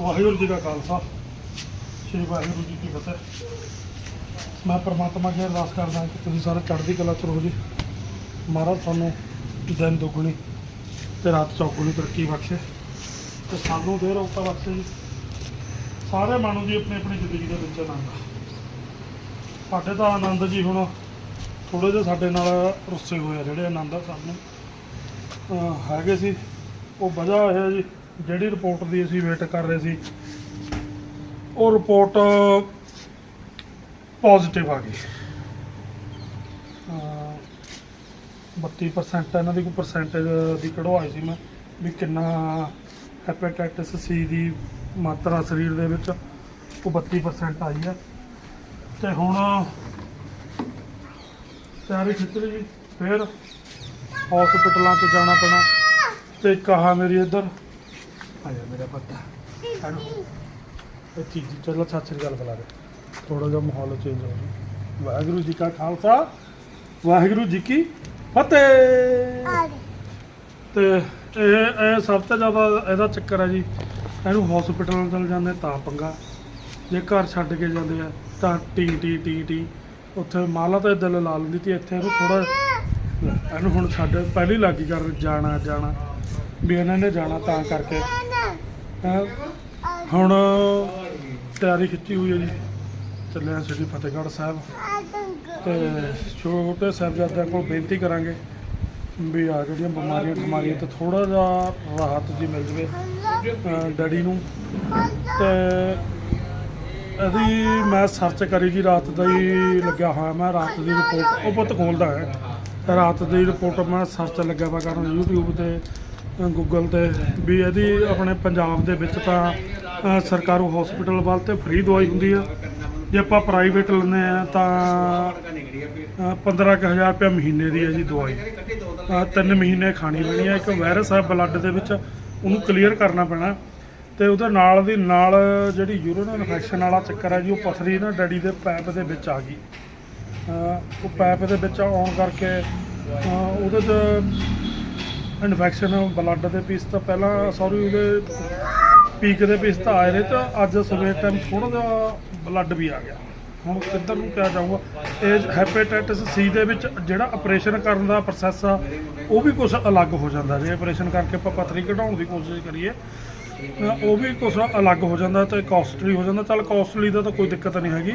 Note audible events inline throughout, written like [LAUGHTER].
ਵਾਹਿਗੁਰੂ ਜੀ ਕਾ ਖਾਲਸਾ। ਸ੍ਰੀ ਵਾਹਿਗੁਰੂ ਜੀ ਕੀ ਫਤਿਹ। ਮੈਂ ਪਰਮਾਤਮਾ ਅੱਗੇ ਅਰਦਾਸ ਕਰਦਾ ਕਿ ਤੁਸੀਂ ਸਾਰੇ ਚੜ੍ਹਦੀ ਕਲਾ ਚ ਰਹੋ ਜੀ। ਮਹਾਰਾਜ ਤੁਹਾਨੂੰ ਦਿਨ ਦੁੱਗਣੀ ਤੇ ਰਾਤ ਚੌਗੁਣੀ ਤਰੱਕੀ ਬਖਸ਼ੇ ਤੇ ਸਾਨੂੰ ਦੇਰ ਰੌਕਤਾ ਬਖਸ਼ੇ ਜੀ। ਸਾਰੇ ਮਾਣੋ ਜੀ ਆਪਣੀ ਆਪਣੀ ਜ਼ਿੰਦਗੀ ਦੇ ਵਿੱਚ ਆਨੰਦ ਸਾਡੇ ਤਾਂ ਆਨੰਦ ਜੀ ਹੁਣ ਥੋੜੇ ਜਿਹਾ ਸਾਡੇ ਨਾਲ ਰੁੱਸੇ ਹੋਏ ਆ ਜਿਹੜੇ ਆਨੰਦ ਆ ਸਾਨੂੰ। ਹੈਗੇ ਸੀ। ਉਹ ਵਜ੍ਹਾ ਇਹ ਜੀ ਜਿਹੜੀ ਰਿਪੋਰਟ ਦੀ ਅਸੀਂ ਵੇਟ ਕਰ ਰਹੇ ਸੀ, ਉਹ ਰਿਪੋਰਟ ਪੋਜ਼ਿਟਿਵ ਆ ਗਈ। ਅਹ 32% ਇਹਨਾਂ ਦੀ ਕੋਈ ਪਰਸੈਂਟੇਜ ਦੀ ਕਢਵਾਈ ਸੀ ਮੈਂ, ਵੀ ਕਿੰਨਾ ਹੈਪੇਟਾਈਟਿਸ ਸੀ ਦੀ ਮਾਤਰਾ ਸਰੀਰ ਦੇ ਵਿੱਚ, ਉਹ 32% ਆਈ ਹੈ। ਤੇ ਹੁਣ ਤਿਆਰੀ ਖਿੱਚ ਜੀ, ਫਿਰ ਹਸਪੀਟਲਾਂ 'ਚ ਜਾਣਾ ਪੈਣਾ। ਤੇ ਕਹਾ ਮੇਰੀ ਇੱਧਰ ਆ ਜਾ ਮੇਰਾ ਪੱਤਾ। ਹੈਲੋ ਇਹ ਚੀਜ਼ ਚਲੋ ਸਤਿ ਸ੍ਰੀ ਅਕਾਲ ਬੁਲਾ ਦੇ ਥੋੜਾ ਜਿਹਾ ਮਾਹੌਲ ਚੇਂਜ ਹੋ ਗਿਆ। ਵਾਹਿਗੁਰੂ ਜੀ ਕਾ ਖਾਲਸਾ, ਵਾਹਿਗੁਰੂ ਜੀ ਕੀ ਫਤਿਹ। ਤੇ ਇਹ ਇਹ ਸਭ ਤੋਂ ਜ਼ਿਆਦਾ ਇਹਦਾ ਚੱਕਰ ਹੈ ਜੀ, ਇਹਨੂੰ ਹਸਪੀਟਲ ਚਲ ਜਾਂਦੇ ਤਾਂ ਪੰਗਾ। ਜੇ ਘਰ ਛੱਡ ਕੇ ਜਾਂਦੇ ਆ, ਤਾਂ ਟੀ ਟੀ ਟੀ ਟੀ। ਉੱਥੇ ਮਾਲਾ ਤਾਂ ਦਿਲ ਲਾ ਲੈਂਦੀ ਤੀ ਇੱਥੇ ਇਹਨੂੰ ਥੋੜਾ ਇਹਨੂੰ ਹੁਣ ਛੱਡ, ਪਹਿਲੀ ਲੱਗੀ ਕਰ ਜਾਣਾ ਜਾਣਾ। ਵੀ ਇਹਨਾਂ ਨੇ ਜਾਣਾ ਤਾਂ ਕਰਕੇ। ਹੈਂ। ਹੁਣ ਤਿਆਰੀ ਖਿੱਚੀ ਹੋਈ ਹੈ ਜੀ। ਚੱਲੇ ਹਾਂ ਸ੍ਰੀ ਫਤਿਹਗੜ੍ਹ ਸਾਹਿਬ। ਤੇ ਛੋਟੇ ਸਾਹਿਬਜ਼ਾਦਿਆਂ ਕੋਲ ਬੇਨਤੀ ਕਰਾਂਗੇ ਵੀ ਆ ਜਿਹੜੀਆਂ ਬਿਮਾਰੀਆਂ ਬਿਮਾਰੀਆਂ ਤੇ ਥੋੜਾ ਜਿਹਾ ਰਾਹਤ ਜੀ ਮਿਲ ਜਵੇ, ਅਹ, ਡੈਡੀ ਨੂੰ। ਤੇ ਇਹਦੀ ਮੈਂ ਸਰਚ ਕਰੀ ਜੀ, ਰਾਤ ਦਾ ਹੀ ਲੱਗਿਆ ਹੋਇਆ ਮੈਂ, ਰਾਤ ਦੀ ਰਿਪੋਰਟ ਉਹ ਪੁੱਤ ਖੋਲਦਾ ਹੈ। ਰਾਤ ਦੀ ਰਿਪੋਰਟ ਮੈਂ ਸਰਚ ਲੱਗਿਆ ਵਾ ਕਰਨ YouTube ਤੇ ਗੂਗਲ ਤੇ, ਵੀ ਇਹਦੀ ਆਪਣੇ ਪੰਜਾਬ ਦੇ ਵਿੱਚ ਤਾਂ ਸਰਕਾਰੂ ਹਸਪੀਟਲ ਵੱਲ ਤੇ ਫ੍ਰੀ ਦਵਾਈ ਹੁੰਦੀ ਆ। ਜੇ ਆਪਾਂ ਪ੍ਰਾਈਵੇਟ ਲੈਂਦੇ ਆ ਤਾਂ, ਅਹ 15000 ਰੁਪਏ ਮਹੀਨੇ ਦੀ ਹੈ ਜੀ ਦਵਾਈ। ਤਿੰਨ ਮਹੀਨੇ ਖਾਣੀ ਪੈਣੀ ਹੈ ਇੱਕ ਵਾਇਰਸ ਹੈ ਬਲੱਡ ਦੇ ਵਿੱਚ, ਉਹਨੂੰ ਕਲੀਅਰ ਕਰਨਾ ਪੈਣਾ। ਤੇ ਉਹਦੇ ਨਾਲ ਦੀ ਨਾਲ ਜਿਹੜੀ ਯੂਰਿਨ ਇਨਫੈਕਸ਼ਨ ਵਾਲਾ ਚੱਕਰ ਹੈ ਜੀ, ਉਹ ਪਥਰੀ ਨਾ ਡੈਡੀ ਦੇ ਪੈਪ ਦੇ ਵਿੱਚ ਆ ਗਈ। ਉਹ ਪੈਪ ਦੇ ਵਿੱਚ ਆਉਣ ਕਰਕੇ ਉਹਦੇ 'ਚ ਇਨਫੈਕਸ਼ਨ ਬਲੱਡ ਦੇ ਪੀਸ ਤਾਂ ਪਹਿਲਾਂ ਸੌਰੀ ਉਹਦੇ ਪੀਕ ਦੇ ਪੀਸ ਤਾਂ ਆਏ ਨੇ, ਤਾਂ ਅੱਜ ਸਵੇਰ ਟਾਈਮ ਥੋੜਾ ਜਿਹਾ ਬਲੱਡ ਵੀ ਆ ਗਿਆ। ਹੁਣ ਕਿੱਧਰ ਨੂੰ ਕਿਹਾ ਜਾਊਗਾ? ਇਹ ਹੈਪੇਟਾਈਟਿਸ ਸੀ ਦੇ ਵਿੱਚ ਜਿਹੜਾ ਆਪਰੇਸ਼ਨ ਕਰਨ ਦਾ ਪ੍ਰੋਸੈਸ ਆ, ਉਹ ਵੀ ਕੁਝ ਅਲੱਗ ਹੋ ਜਾਂਦਾ। ਜੇ ਆਪਰੇਸ਼ਨ ਕਰਕੇ ਆਪਾਂ ਪਥਰੀ ਕਢਾਉਣ ਦੀ ਕੋਸ਼ਿਸ਼ ਕਰੀਏ ਉਹ ਵੀ ਕੁਝ ਅਲੱਗ ਹੋ ਜਾਂਦਾ ਤੇ ਕਾਸਟਲੀ ਹੋ ਜਾਂਦਾ। ਚੱਲ ਕਾਸਟਲੀ ਦਾ ਤਾਂ ਕੋਈ ਦਿੱਕਤ ਨਹੀਂ ਹੈਗੀ।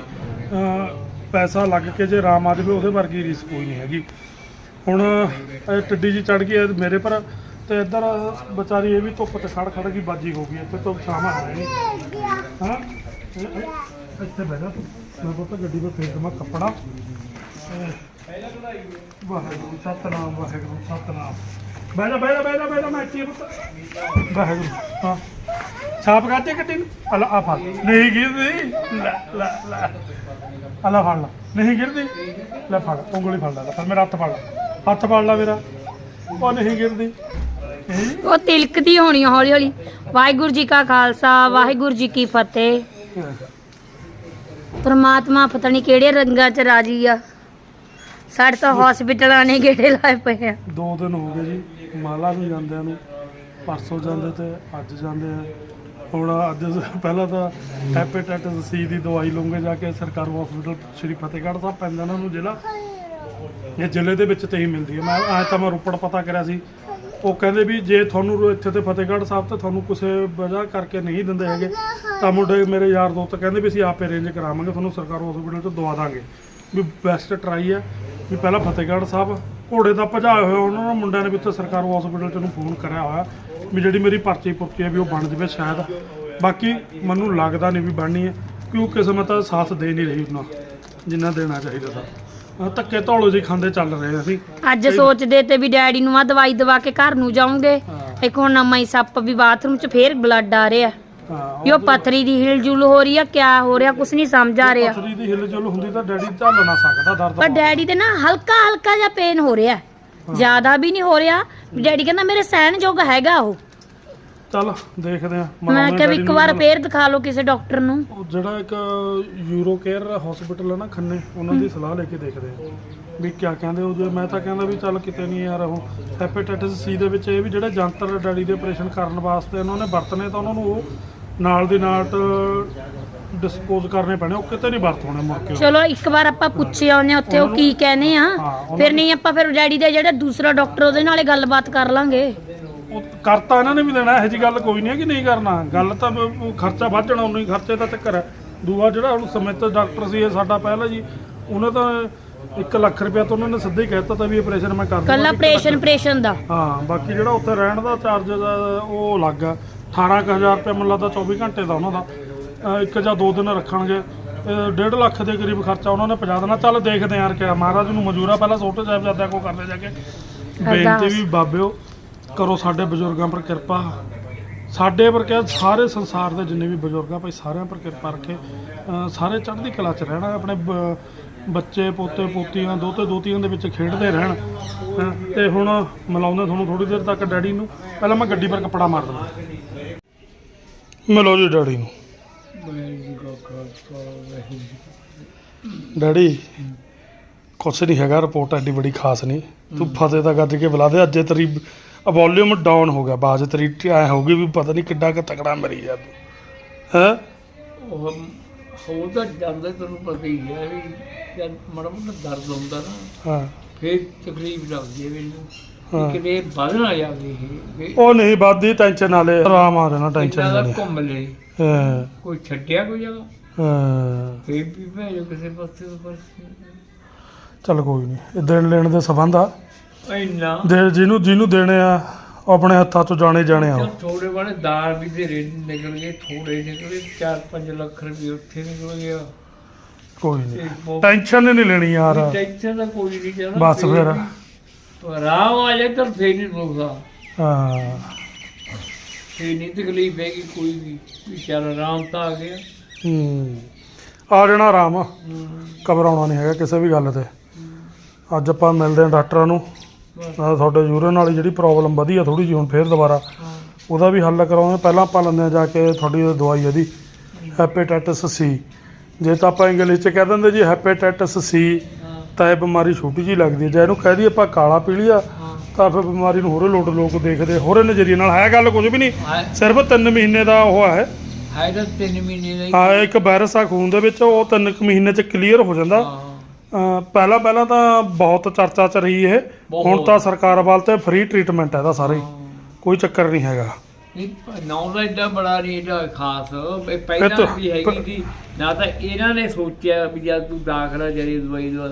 ਪੈਸਾ ਲੱਗ ਕੇ ਜੇ ਆਰਾਮ ਆ ਜਾਵੇ ਉਹਦੇ ਵਰਗੀ ਰੀਸ ਕੋਈ ਨਹੀਂ ਹੈਗੀ। ਹੁਣ ਇਹ ਟਿੱਡੀ ਜੀ ਚੜ ਗਈ ਹੈ ਮੇਰੇ ਪਰ ਤੇ ਇੱਧਰ ਵਿਚਾਰੀ ਇਹ ਵੀ ਧੁੱਪ ਤੇ ਖੜ ਖੜ ਗਈ ਬਾਜੀ ਹੋ ਗਈ ਇੱਥੇ ਧੁੱਪ ਛਾਵਾਂ ਹੈ। ਨਹੀਂ ਹਾਂ ਇੱਥੇ ਬਹਿ ਜਾ। ਮੈਂ ਪੁੱਤ ਗੱਡੀ 'ਤੇ ਫੇਰ ਦਮਾ ਕੱਪੜਾ। ਇਹ, ਵਾਹਿਗੁਰੂ ਸਤਨਾਮ ਵਾਹਿਗੁਰੂ ਸਤਨਾਮ। ਬਹਿ ਜਾ ਬਹਿ ਜਾ ਬਹਿ ਜਾ ਬਹਿ ਜਾ ਮੈਂ ਇੱਥੇ ਹੀ ਹਾਂ ਪੁੱਤ? ਵਾਹਿਗੁਰੂ ਹਾਂ। ਛਾਪ ਕਾਤੇ ਕੱਟੀ ਨੂੰ। ਅਲਾ ਆ ਫੜ। ਨਹੀਂ ਗਿਰਦੀ। ਲੈ ਲੈ ਲੈ। ਅਲਾ ਫੜ ਲਾ। ਨਹੀਂ ਗਿਰਦੀ। ਲੈ ਫੜ ਉਂਗਲੀ ਫੜ ਲੈ ਫਿਰ ਮੇਰਾ ਹੱਥ ਫੜ ਲੈ। ਹੱਥ ਫੜ ਲੈ ਮੇਰਾ। ਉਹ ਨਹੀਂ ਗਿਰਦੀ। ਉਹ ਤਿਲਕਦੀ ਹੋਣੀ ਹੌਲੀ ਹੌਲੀ। ਵਾਹਿਗੁਰੂ ਜੀ ਕਾ ਖਾਲਸਾ ਵਾਹਿਗੁਰੂ ਜੀ ਕੀ ਫਤਿਹ। ਪ੍ਰਮਾਤਮਾ ਪਤਾ ਨਹੀਂ ਕਿਹੜੇ ਰੰਗਾਂ ਚ ਰਾਜੀ ਆ। ਸਾਡੇ ਤਾਂ ਹਸਪੀਟਲਾਂ ਨੇ ਗੇੜੇ ਲਾਏ ਪਏ ਆ। ਦੋ ਦਿਨ ਹੋ ਗਏ ਜੀ, ਮਾਲਾ ਨੂੰ ਜਾਂਦਿਆਂ ਨੂੰ, ਪਰਸੋਂ ਜਾਂਦੇ ਤੇ ਅੱਜ ਜਾਂਦੇ ਆ। ਹੁਣ ਅੱਜ ਪਹਿਲਾਂ ਤਾਂ ਹੈਪੇਟਾਈਟਸ ਸੀ ਦੀ ਦਵਾਈ ਲਵਾਂਗੇ ਜਾ ਕੇ ਸਰਕਾਰੀ ਹਸਪੀਟਲ ਸ਼੍ਰੀ ਫਤਿਹਗੜ੍ਹ ਸਾਹਿਬ ਪੈਂਦਾ ਇਹਨਾਂ ਨੂੰ ਜ਼ਿਲ੍ਹਾ। ਇਹ ਜ਼ਿਲ੍ਹੇ ਦੇ ਵਿੱਚ ਤੇ ਹੀ ਮਿਲਦੀ ਹੈ ਮੈਂ ਆਇਆ ਤਾਂ ਮੈਂ ਰੋਪੜ ਪਤਾ ਕਰਿਆ ਸੀ। ਉਹ ਕਹਿੰਦੇ ਵੀ ਜੇ ਤੁਹਾਨੂੰ ਇੱਥੇ ਤੇ ਫਤਿਹਗੜ੍ਹ ਸਾਹਿਬ ਤੇ ਤੁਹਾਨੂੰ ਕਿਸੇ ਵਜ੍ਹਾ ਕਰਕੇ ਨਹੀਂ ਦਿੰਦੇ ਹੈਗੇ, ਤਾਂ ਮੁੰਡੇ ਮੇਰੇ ਯਾਰ ਦੋਸਤ ਕਹਿੰਦੇ ਵੀ ਅਸੀਂ ਆਪੇ ਅਰੇਂਜ ਕਰਾਵਾਂਗੇ, ਤੁਹਾਨੂੰ ਸਰਕਾਰੀ ਹਸਪੀਟਲ ਤੋਂ ਦਵਾ ਦਾਂਗੇ। ਵੀ ਬੈਸਟ ਟਰਾਈ ਹੈ। ਵੀ ਪਹਿਲਾਂ ਫਤਿਹਗੜ੍ਹ ਸਾਹਿਬ ਘੋੜੇ ਦਾ ਭਜਾਏ ਹੋਇਆ ਉਹਨਾਂ ਨੂੰ ਮੁੰਡਿਆਂ ਨੇ ਵੀ ਉੱਥੇ ਸਰਕਾਰੀ ਹਸਪੀਟਲ ਚ ਨੂੰ ਫੋਨ ਕਰਿਆ ਹੋਇਆ ਵੀ ਜਿਹੜੀ ਮੇਰੀ ਪਰਚੀ ਪੁਰਚੀ ਹੈ ਵੀ ਉਹ ਬਣ ਜਵੇ ਸ਼ਾਇਦ। ਬਾਕੀ ਮੈਨੂੰ ਲੱਗਦਾ ਨਹੀਂ ਵੀ ਬਣਨੀ ਹੈ ਕਿਉਂ ਕਿਸਮਤ ਸਾਥ ਦੇ ਨਹੀਂ ਰਹੀ ਉਹਨਾਂ। ਜਿੰਨਾ ਦੇਣਾ ਚਾਹੀਦਾ ਸੀ ਅਹ ਧੱਕੇ ਧੌਲੋ ਜੀ ਖਾਂਦੇ ਚੱਲ ਰਹੇ ਅਸੀਂ। ਅੱਜ ਸੋਚਦੇ ਤੇ ਵੀ ਡੈਡੀ ਨੂੰ ਆ ਦਵਾਈ ਦਵਾ ਕੇ ਘਰ ਨੂੰ ਜਾਉਂਗੇ। ਇੱਕ ਹੁਣ ਨਵਾਂ ਹੀ ਸੱਪ ਵੀ ਬਾਥਰੂਮ ਚ ਫੇਰ ਬਲੱਡ ਆ ਰਿਹਾ। ਉਹ ਪਥਰੀ ਦੀ ਹਿਲਜੁਲ ਹੋ ਰਹੀ ਆ ਕਿਆ ਹੋ ਰਿਹਾ? ਕੁਛ ਨਹੀਂ ਸਮਝ ਆ ਰਿਹਾ। ਪਥਰੀ ਦੀ ਹਿਲਜੁਲ ਹੁੰਦੀ ਤਾਂ ਡੈਡੀ ਝੱਲ ਨਾ ਸਕਦਾ ਦਰਦ ਪਰ ਡੈਡੀ ਤੇ ਨਾ ਹਲਕਾ ਹਲਕਾ ਜਿਹਾ ਪੇਨ ਹੋ ਰਿਹਾ। ਜ਼ਿਆਦਾ ਵੀ ਨਹੀਂ ਹੋ ਰਿਹਾ। ਡੈਡੀ ਕਹਿੰਦਾ ਮੇਰੇ ਸਹਿਣ ਯੋਗ ਹੈਗਾ ਉਹ। ਚੱਲ ਦੇਖਦੇ ਆ ਮੈਂ ਕਿਹਾ ਵੀ ਇੱਕ ਵਾਰ ਫੇਰ ਦਿਖਾ ਲਓ ਕਿਸੇ ਡਾਕਟਰ ਨੂੰ। ਉਹ ਜਿਹੜਾ ਇੱਕ ਯੂਰੋ ਕੇਅਰ ਹਸਪੀਟਲ ਹੈ ਨਾ ਖੰਨੇ ਉਹਨਾਂ ਦੀ ਸਲਾਹ ਲੈ ਕੇ ਦੇਖਦੇ ਆ ਵੀ ਕਿਆ ਕਹਿੰਦੇ ਉਹ ਜੇ ਮੈਂ ਤਾਂ ਕਹਿੰਦਾ ਵੀ ਚੱਲ ਕਿਤੇ ਨਹੀਂ ਯਾਰ ਉਹ ਹੈਪੇਟਾਈਟਿਸ ਸੀ ਦੇ ਵਿੱਚ ਇਹ ਵੀ ਜਿਹੜੇ ਜੰਤਰ ਡੈਡੀ ਦੇ ਆਪਰੇਸ਼ਨ ਕਰਨ ਵਾਸਤੇ ਉਹਨਾਂ ਨੇ ਵਰਤਨੇ ਤਾਂ ਉਹਨਾਂ ਨੂੰ ਉਹ ਨਾਲ ਦੀ ਨਾਲ ਡਿਸਪੋਜ਼ ਕਰਨੇ ਪੈਣੇ ਉਹ ਕਿਤੇ ਨਹੀਂ ਵਰਤ ਹੋਣੇ ਮੁੜ ਕੇ। ਚਲੋ ਇੱਕ ਵਾਰ ਆਪਾਂ ਪੁੱਛੇ ਆਉਂਦੇ ਹਾਂ ਉੱਥੇ ਉਹ ਕੀ ਕਹਿੰਦੇ ਆ। ਫਿਰ ਨਹੀਂ ਆਪਾਂ ਫਿਰ ਡੈਡੀ ਦੇ ਜਿਹੜੇ ਦੂਸਰਾ ਡਾਕਟਰ ਉਹਦੇ ਨਾਲੇ ਗੱਲਬਾਤ ਕਰ ਲਾਂਗੇ। ਉਹ ਕਰਤਾ ਇਹਨਾਂ ਨੇ ਵੀ ਦੇਣਾ ਇਹੋ ਜੀ ਗੱਲ ਕੋਈ ਨਹੀਂ ਹੈ ਕਿ ਨਹੀਂ ਕਰਨਾ। ਗੱਲ ਤਾਂ ਬ- ਉਹ ਖਰਚਾ ਵੱਧ ਜਾਣਾ ਉਨਾ ਹੀ ਖਰਚੇ ਦਾ ਚੱਕਰ ਹੈ। ਦੂਆ ਜਿਹੜਾ ਹੁਣ ਸਮਿਤ ਡਾਕਟਰ ਸੀ ਇਹ ਸਾਡਾ ਪਹਿਲਾ ਜੀ ਉਹਨੇ ਤਾਂ 1 ਲੱਖ ਰੁਪਇਆ ਤਾਂ ਉਹਨਾਂ ਨੇ ਸਿੱਧਾ ਹੀ ਕਹਿਤਾ ਤਾਂ ਵੀ ਆਪਰੇਸ਼ਨ ਮੈਂ ਕਰ ਦੂੰਗਾ ਕੱਲਾ ਆਪਰੇਸ਼ਨ ਆਪਰੇਸ਼ਨ ਦਾ। ਹਾਂ ਬਾਕੀ ਜਿਹੜਾ ਉੱਥੇ ਰਹਿਣ ਦਾ ਚਾਰਜ ਉਹ ਅਲੱਗ ਆ। 18000 ਰੁਪਏ ਮੈਨੂੰ ਲੱਗਦਾ 24 ਘੰਟੇ ਦਾ ਉਹਨਾਂ ਦਾ। ਅਹ ਇੱਕ ਜਾਂ ਦੋ ਦਿਨ ਰੱਖਣਗੇ। 1.5 ਲੱਖ ਦੇ ਕਰੀਬ ਖਰਚਾ ਉਹਨਾਂ ਨੇ ਪਜਾ ਦੇਣਾ। ਚੱਲ ਦੇਖਦੇ ਯਾਰ ਕਿਆ ਮਹਾਰਾਜ ਨੂੰ ਮਨਜ਼ੂਰ ਆ। ਪਹਿਲਾਂ ਛੋਟੇ ਸਾਹਿਬਜ਼ਾਦਿਆਂ ਕੋਲ ਕਰਦੇ ਜਾ ਕੇ ਬੇਨਤੀ ਵੀ ਬਾਬਿਓ ਕਰੋ ਸਾਡੇ ਬਜ਼ੁਰਗਾਂ ਪਰ ਕਿਰਪਾ। ਸਾਡੇ ਪਰ ਕਿਹਾ ਸਾਰੇ ਸੰਸਾਰ ਦੇ ਜਿੰਨੇ ਵੀ ਬਜ਼ੁਰਗ ਆ ਭਾਈ ਸਾਰਿਆਂ ਪਰ ਕਿਰਪਾ ਰੱਖੇ। ਅਹ ਸਾਰੇ ਚੜ੍ਹਦੀ ਕਲਾ ਚ ਰਹਿਣਾ ਆਪਣੇ ਬ- ਬੱਚੇ ਪੋਤੇ ਪੋਤੀਆਂ ਦੋਤੇ ਦੋਤੀਆਂ ਦੇ ਵਿੱਚ ਖੇਡਦੇ ਰਹਿਣ। ਹੈਂ, ਤੇ ਹੁਣ ਮਿਲਾਉਂਦੇ ਤੁਹਾਨੂੰ ਥੋੜੀ ਦੇਰ ਤੱਕ ਡੈਡੀ ਨੂੰ। ਪਹਿਲਾਂ ਮੈਂ ਗੱਡੀ ਪਰ ਕੱਪੜਾ ਮਾਰ ਦਵਾਂ ਮਿਲੋ ਜੀ ਡੈਡੀ ਨੂੰ। ਡੈਡੀ ਕੁਛ ਨਹੀਂ ਹੈਗਾ ਰਿਪੋਰਟ ਐਡੀ ਬੜੀ ਖਾਸ ਨਹੀਂ ਤੂੰ ਫਤਿਹ ਦਾ ਗੱਜ ਕੇ ਬੁਲਾ ਦੇ ਅੱਜੇ ਤੇਰੀ ਵੋਲਿਊਮ ਡਾਊਨ ਹੋ ਗਿਆ। ਬਾਜ ਤੇਰੀ ਐ ਹੋ ਗਈ ਵੀ ਪਤਾ ਨਹੀਂ ਕਿੱਡਾ ਕੁ ਤਕੜਾ ਮਰੀ ਜਾ ਤੂੰ। ਹੈ? ਉਹ ਹੋ ਤਾਂ ਜਾਂਦਾ ਤੈਨੂੰ ਪਤਾ ਹੀ ਹੈ ਵੀ ਜਦ ਮਾੜਾ ਮੋਟਾ ਦਰਦ ਹੁੰਦਾ ਨਾ ਹਾਂ। ਫੇਰ ਤਕਲੀਫ ਲੱਗਦੀ ਹੈ ਮੈਨੂੰ ਹਾਂ। ਕਿ ਕਿਤੇ ਵੱਧ ਨਾ ਜਾਵੇ ਇਹ ਵੀ ਉਹ ਨਹੀਂ ਬਾਦੀ ਟੈਨਸ਼ਨ ਨਾ ਲੈ ਆਰਾਮ ਆ ਰਹਿਣਾ ਟੈਨਸ਼ਨ ਇੰਨਾ ਨਹੀਂ ਦਾ ਘੁੰਮ ਲੈ ਹਾਂ। ਕੋਈ ਛੱਡਿਆ ਕੋਈ ਜਗ੍ਹਾ? ਹਾਂ। ਫੇਰ ਵੀ ਭੇਜੋ ਕਿਸੇ ਪਾਸੇ ਤੋਂ ਪਰ ਚੱਲ ਕੋਈ ਨਹੀਂ ਇਹ ਦੇਣ ਲੈਣ ਦੇ ਸੰਬੰਧ ਆ। ਇੰਨਾ? ਦੇ ਜਿਹਨੂੰ ਜਿਹਨੂੰ ਦੇਣੇ ਆ ਉਹ ਆਪਣੇ ਹੱਥਾਂ ਤੋਂ ਜਾਣੇ ਜਾਣੇ ਆ। ਉਹ। ਥੋੜੇ ਵਾਲੇ ਦਾਰ ਵੀ ਦੇ ਰੇਟ ਨਿਕਲ ਗਏ ਥੋੜੇ ਨਿਕਲੇ 4-5 ਲੱਖ ਰੁਪਏ ਉੱਥੇ ਨਿਕਲ ਗਿਆ ਕੋਈ ਨਹੀਂ ਟੈਨਸ਼ਨ ਨਹੀਂ ਲੈਣੀ ਯਾਰ। ਟੈਨਸ਼ਨ ਦਾ ਕੋਈ ਨਹੀਂ ਜਾਣਾ ਬਸ ਫਿਰ। ਆਰਾਮ ਆ ਜਾਏ ਤਾਂ ਫੇਰ ਨਹੀਂ ਰੋਕਦਾ ਹਾਂ। ਫੇਰ ਨਹੀਂ ਤਕਲੀਫ ਹੈਗੀ ਕੋਈ ਵੀ। ਵੀ ਚੱਲ ਆਰਾਮ ਤਾਂ ਆ ਗਿਆ। ਹੂੰ। ਆ ਜਾਣਾ ਆਰਾਮ ਹਮ, ਘਬਰਾਉਣਾ ਨਹੀਂ ਹੈਗਾ ਕਿਸੇ ਵੀ ਗੱਲ ਤੇ। ਅੱਜ ਆਪਾਂ ਮਿਲਦੇ ਹਾਂ ਡਾਕਟਰਾਂ ਨੂੰ। ਬਸ, ਨਾਲ ਤੁਹਾਡੇ ਯੂਰਨ ਵਾਲੀ ਜਿਹੜੀ ਪ੍ਰੋਬਲਮ ਵਧੀ ਆ ਥੋੜੀ ਜਿਹੀ ਹੁਣ ਫੇਰ ਦੁਬਾਰਾ। ਹਾਂ, ਉਹਦਾ ਵੀ ਹੱਲ ਕਰਾਉਂਦੇ ਪਹਿਲਾਂ ਆਪਾਂ ਲੈਂਦੇ ਹਾਂ ਜਾ ਕੇ ਤੁਹਾਡੀ ਉਹ ਦਵਾਈ ਇਹਦੀ ਹੈਪੇਟਾਈਟਸ ਸੀ ਜੇ ਤਾਂ ਆਪਾਂ ਇੰਗਲਿਸ਼ 'ਚ ਕਹਿ ਦਿੰਦੇ ਜੀ ਹੈਪੇਟਾਈਟਸ ਸੀ ਹਾਂ, ਤਾਂ ਇਹ ਬਿਮਾਰੀ ਛੋਟੀ ਜਿਹੀ ਲੱਗਦੀ ਹੈ। ਜੇ ਇਹਨੂੰ ਕਹਿ ਦਈਏ ਆਪਾਂ ਕਾਲਾ ਪੀਲੀਆ। ਤਾਂ ਫਿਰ ਬਿਮਾਰੀ ਨੂੰ ਹੋਰੇ ਲੋਟ ਲੋਕ ਦੇਖਦੇ ਹੋਰੇ ਨਜ਼ਰੀਏ ਨਾਲ ਹੈ ਗੱਲ ਕੁਝ ਵੀ ਨਹੀਂ। ਸਿਰਫ 3 ਮਹੀਨੇ ਦਾ ਉਹ ਹੈ। ਹੈ ਤਾਂ ਤਿੰਨ ਮਹੀਨੇ ਦਾ ਹੀ। ਇੱਕ ਵਾਇਰਸ ਆ ਖੂਨ ਦੇ ਵਿੱਚ ਉਹ 3 ਮਹੀਨੇ 'ਚ ਕਲੀਅਰ ਹੋ ਜਾਂਦਾ। ਹਾਂ, ਅਹ ਪਹਿਲਾਂ ਪਹਿਲਾਂ ਤਾਂ ਬਹੁਤ ਚਰਚਾ 'ਚ ਰਹੀ ਇਹ। ਹੁਣ ਤਾਂ ਸਰਕਾਰ ਵੱਲ ਤੇ ਫ੍ਰੀ ਟ੍ਰੀਟਮੈਂਟ ਹੈ ਇਹਦਾ ਸਾਰੇ। ਕੋਈ ਚੱਕਰ ਨਹੀਂ ਹੈਗਾ। ਦਾ ਬੜਾ ਨਹੀਂ ਏਡਾ ਖਾਸ। ਇਹ ਪਹਿਲਾਂ ਇਹ ਤਾਂ- ਵੀ ਹੈਗੀ ਸੀ। ਨਾ ਤਾਂ ਇਹਨਾਂ ਨੇ ਸੋਚਿਆ ਵੀ ਜਦ ਤੂੰ ਦਾਖਲਾ ਜਰੀ ਦਵਾਈ ਦਵਾ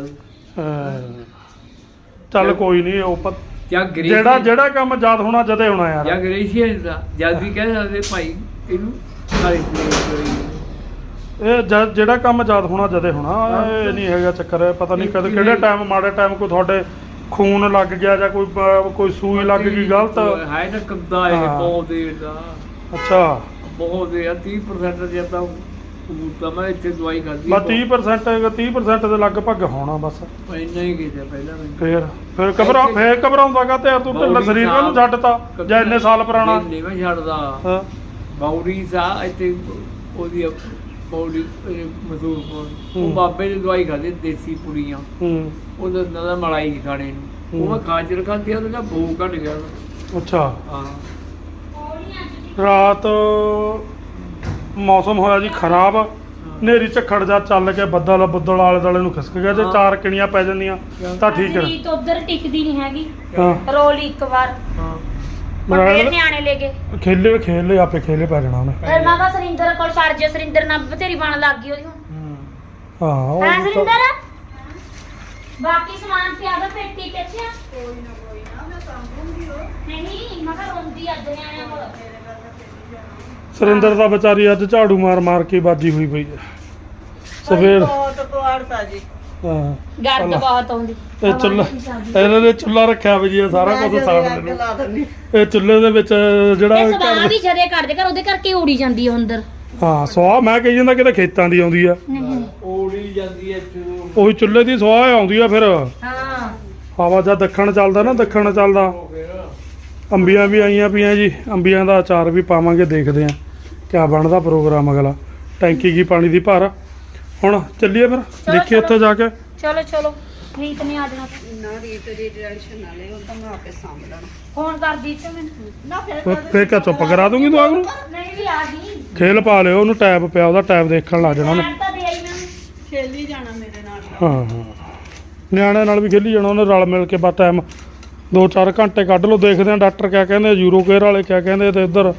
ਚੱਲ ਕੋਈ ਨਹੀਂ ਉਹ ਪ- ਜਾਂ ਗ੍ਰੇਸੀ ਜਿਹੜਾ ਜਿਹੜਾ ਕੰਮ ਯਾਦ ਹੋਣਾ ਜਦੇ ਹੋਣਾ ਜਾਂ ਯਾਰ ਗ੍ਰੇਸ਼ੀਅਨ ਦਾ ਜਦ ਵੀ ਕਹਿ ਸਕਦੇ ਭਾਈ ਇਹਨੂੰ ਸਾਰੀ ਪਲੇਟ ਕਰੀ ਇਹ ਜਿਹੜਾ ਕੰਮ ਯਾਦ ਹੋਣਾ ਜਦੇ ਹੋਣਾ ਇਹ ਨਹੀਂ ਹੈਗਾ ਚੱਕਰ ਪਤਾ ਨਹੀਂ ਕਦ ਕਿਹੜੇ ਟਾਈਮ ਮਾੜੇ ਟਾਈਮ ਕੋਈ ਤੁਹਾਡੇ ਖੂਨ ਲੱਗ ਗਿਆ ਜਾਂ ਕੋਈ ਬ- ਕੋਈ ਸੂਈ ਲੱਗ ਗਈ ਗਲਤ। ਹੈ ਕੰਦਾ ਇਹ ਹਾਂ। ਬਹੁਤ ਦੇਰ ਦਾ। ਅੱਛਾ। ਬਹੁਤ ਦੇਰ 30% ਜੇ ਤਾਂ ਕਬੂਤਰ ਮੈਂ ਇੱਥੇ ਦਵਾਈ ਖਾਦੀ ਬਸ 30% 30% ਦੇ ਲਗਭਗ ਹੋਣਾ ਬਸ। ਇੰਨਾ ਹੀ ਕੀਤਾ ਪਹਿਲਾਂ ਮੈਨੂੰ। ਫੇਰ ਫਿਰ ਘਬਰਾ ਫੇਰ ਘਬਰਾਉਂਦਾਗਾ ਤੇ ਯਾਰ ਤੂੰ ਢਿੱਲਾ ਬੌਡੀ ਸਰੀਰ ਨੂੰ ਸਾਹਿਬ। ਛੱਡਤਾ ਜਾਂ ਇੰਨੇ ਸਾਲ ਪੁਰਾਣਾ। ਨਹੀਂ ਮੈਂ ਛੱਡਦਾ। ਹਾਂ। ਬੌਡੀ ਸਾ ਇੱਥੇ ਉਹਦੀ ਬੌਡੀ ਮਜ਼ਦੂਰ ਕੋਲ ਹੂੰ। ਉਹ ਬਾਬੇ ਦੀ ਦਵਾਈ ਖਾਦੀ ਦੇਸੀ ਪੁੜੀਆਂ। ਹੂੰ। ਉਹਦਾ ਨਦਾ ਮਲਾਈ ਨੀ ਖਾਣੇ ਨੂੰ। ਉਹ ਮੈਂ ਹੂੰ। ਖਾਜਰ ਖਾਦੀ ਉਹਦਾ ਭੂ ਘਟ ਗਿਆ। ਅੱਛਾ। ਹਾਂ। ਰਾਤ ਮੌਸਮ ਹੋਇਆ ਜੀ ਖਰਾਬ। ਨੇਰੀ ਝੱਖੜ ਜਾ ਚੱਲ ਕੇ ਬੱਦਲ ਬੱਦਲ ਆਲੇ ਦੁਆਲੇ ਨੂੰ ਖਿਸਕ ਗਿਆ ਜੇ। ਚਾਰ ਕਿਣੀਆਂ ਪੈ ਜਾਂਦੀਆਂ ਤਾਂ ਠੀਕ ਹੈ। ਰੀਤ ਉਧਰ ਟਿਕਦੀ ਨਹੀਂ ਹੈਗੀ। ਹਾਂ। ਰੋਲੀ ਇੱਕ ਵਾਰ। ਹਾਂ। ਫੇਰ ਮੈਂ ਨਿਆਣੇ ਲੈ ਗਏ। ਖੇਲੇ ਖੇਲੇ ਆਪੇ ਖੇਲੇ ਪੈ ਜਾਣਾ ਉਹਨੇ। ਫਿਰ ਮੈਂ ਕਿਹਾ ਸਰਿੰਦਰ ਕੋਲ ਛੱਡ ਜੇ ਸਰਿੰਦਰ ਨਾਲ ਬਥੇਰੀ ਬਣ ਲੱਗ ਗਈ ਉਹਦੀ ਹੂੰ ਹਾਂ ਉਹ ਹੈ ਤਾਂ- ਸਰਿੰਦਰ? ਬਾਕੀ ਸਮਾਨ ਪਿਆ ਦਾ ਪੇਟੀ ਤੇ ਅੱਛਾ ਕੋਈ ਨਾ ਕੋਈ ਨਾ ਮੈਂ ਸੰਭੂੰਗੀ ਨਹੀਂ ਮੈਂ ਕਿਹਾ ਰੋਂਦੀ ਅੱਜ ਨਿਆਣਿਆਂ ਕੋਲ। ਸੁਰਿੰਦਰ ਦਾ ਵਿਚਾਰੀ ਅੱਜ ਝਾੜੂ ਮਾਰ ਮਾਰ ਕੇ ਬਾਜੀ ਹੋਈ ਪਈ ਹੈ। ਸਵੇਰ ਬਹੁਤ ਕੁਆੜਤਾ ਜੀ। ਹਾਂ। ਗਰਦ ਚਲੋ। ਬਹੁਤ ਆਉਂਦੀ। ਇਹ ਚੁੱਲ੍ਹਾ ਇਹਨਾਂ ਨੇ ਚੁੱਲ੍ਹਾ ਰੱਖਿਆ ਵੀ ਜੀ ਇਹ ਸਾਰਾ ਕੁਝ ਸਾੜ ਲਾ ਦਿੰਦੀ। ਇਹ ਚੁੱਲ੍ਹੇ ਦੇ ਵਿੱਚ ਜਿਹੜਾ ਇਹ ਸਵਾਹ ਘਰ- ਵੀ ਜਦੇ ਕਰਦੇ ਕਰ ਉਹਦੇ ਕਰਕੇ ਉੜੀ ਜਾਂਦੀ ਹੈ ਅੰਦਰ। ਹਾਂ ਸਵਾਹ ਮੈਂ ਕਹੀ ਜਾਂਦਾ ਕਿਤੇ ਖੇਤਾਂ ਦੀ ਆਉਂਦੀ ਆ। ਜਾਂਦੀ ਉਹੀ ਚੁੱਲ੍ਹੇ ਦੀ ਸਵਾਹ ਆਉਂਦੀ ਆ ਫਿਰ। ਹਾਂ। ਹਵਾ ਜਦ ਦੱਖਣ ਚੱਲਦਾ ਨਾ ਦੱਖਣ ਚੱਲਦਾ। ਅੰਬੀਆਂ ਵੀ ਆਈਆਂ ਪਈਆਂ ਜੀ। ਅੰਬੀਆਂ ਦਾ ਅਚਾਰ ਵੀ ਪਾਵਾਂਗੇ ਦੇਖਦੇ ਆਂ ਕਿਆ ਬਣਦਾ ਪ੍ਰੋਗਰਾਮ ਅਗਲਾ? ਟੈਂਕੀ ਕੀ ਪਾਣੀ ਦੀ ਭਰ ਹੁਣ ਚੱਲੀਏ ਫਿਰ ਦੇਖੀਏ ਉੱਥੇ ਜਾ ਕੇ। ਚਲੋ ਚਲੋ। ਰੀਤ ਨੇ ਆ ਜਾਣਾ। ਨਾ ਰੀਤ ਦੀ ਟੈਨਸ਼ਨ ਨਾ ਲੈ ਉਹ ਤਾਂ ਮੈਂ ਆਪੇ ਸਾਂਭ ਲੈਣਾ। ਫੋਨ ਕਰਦੀ ਤੇ ਮੈਨੂੰ ਨਾ ਫਿਰ ਫੇਰ ਕਿਆ ਚੁੱਪ ਕਰਾ ਦੂੰਗੀ ਤੂੰ ਆਗ ਨੂੰ? ਨਹੀਂ ਵੀ ਆ ਗਈ। ਖੇਲ ਪਾ ਲਿਓ ਉਹਨੂੰ ਟੈਬ ਪਿਆ ਉਹਦਾ ਟੈਬ ਦੇਖਣ ਲੱਗ ਜਾਣਾ ਉਹਨੇ। ਮੈਂ ਤਾਂ ਦੇ ਆਈ ਮੈਂ ਖੇਲੀ ਜਾਣਾ ਮੇਰੇ ਨਾਲ। ਹਾਂ ਹਾਂ। ਨਿਆਣਿਆਂ ਨਾਲ ਵੀ ਖੇਲੀ ਜਾਣਾ ਉਹਨੇ ਰਲ ਮਿਲ ਕੇ ਬਸ ਟਾਈਮ 2-4 ਘੰਟੇ ਕੱਢ ਲਓ ਦੇਖਦੇ ਆ ਡਾਕਟਰ ਕਿਆ ਕਹਿੰਦੇ ਯੂਰੋ ਕੇਅਰ ਵਾਲੇ ਕਿਆ ਕਹਿੰਦੇ ਤੇ ਇੱਧਰ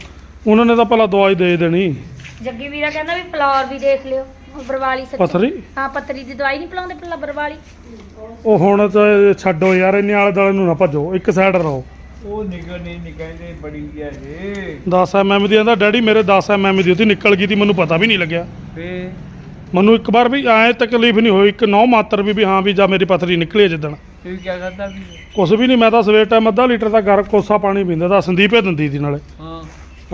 ਉਹਨਾਂ ਨੇ ਤਾਂ ਭਲਾ ਦਵਾਈ ਦੇ ਦੇਣੀ। ਜੱਗੀ ਵੀਰਾ ਕਹਿੰਦਾ ਵੀ ਫਲੋਰ ਵੀ ਦੇਖ ਲਿਓ ਬਰਵਾਲੀ ਸੱਚ। ਪਥਰੀ? ਹਾਂ ਪੱਤਰੀ ਦੀ ਦਵਾਈ ਨਹੀਂ ਪਿਲਾਉਂਦੇ ਪਹਿਲਾਂ ਬਰਵਾਲੀ। ਉਹ ਹੁਣ ਤਾਂ ਛੱਡੋ ਯਾਰ ਇੰਨੇ ਆਲੇ ਦੁਆਲੇ ਨੂੰ ਨਾ ਭੱਜੋ ਇੱਕ ਸਾਈਡ ਰਹੋ। ਉਹ ਨਿਕਲ ਨਹੀਂ ਨਿਕਲਦੇ ਬੜੀ ਗਿਆ ਜੇ। 10 ਐਮਐਮ ਦੀ ਆਂਦਾ ਡੈਡੀ ਮੇਰੇ 10 ਐਮਐਮ ਦੀ ਉਹਦੀ ਨਿਕਲ ਗਈ ਤੀ ਮੈਨੂੰ ਪਤਾ ਵੀ ਨਹੀਂ ਲੱਗਿਆ। ਫੇ ਮੈਨੂੰ ਇੱਕ ਵਾਰ ਵੀ ਐ ਤਕਲੀਫ ਨਹੀਂ ਹੋਈ ਇੱਕ ਨੌ ਮਾਤਰ ਵੀ ਵੀ ਹਾਂ ਵੀ ਜਾਂ ਮੇਰੀ ਪਥਰੀ ਨਿਕਲੀ ਜਿੱਦਣ। ਤੂੰ ਕੀ ਕਰਦਾ ਵੀ ਕੁਛ ਵੀ ਨਹੀਂ ਮੈਂ ਤਾਂ ਸਵੇਰ ਟਾਈਮ ਅੱਧਾ ਲੀਟਰ ਦਾ ਗਰ ਕੋਸਾ ਪਾਣੀ ਪੀਂਦਾ ਤਾਂ ਸੰਦੀਪੇ ਦਿੰਦੀ ਸੀ ਨਾਲੇ। ਹਾਂ।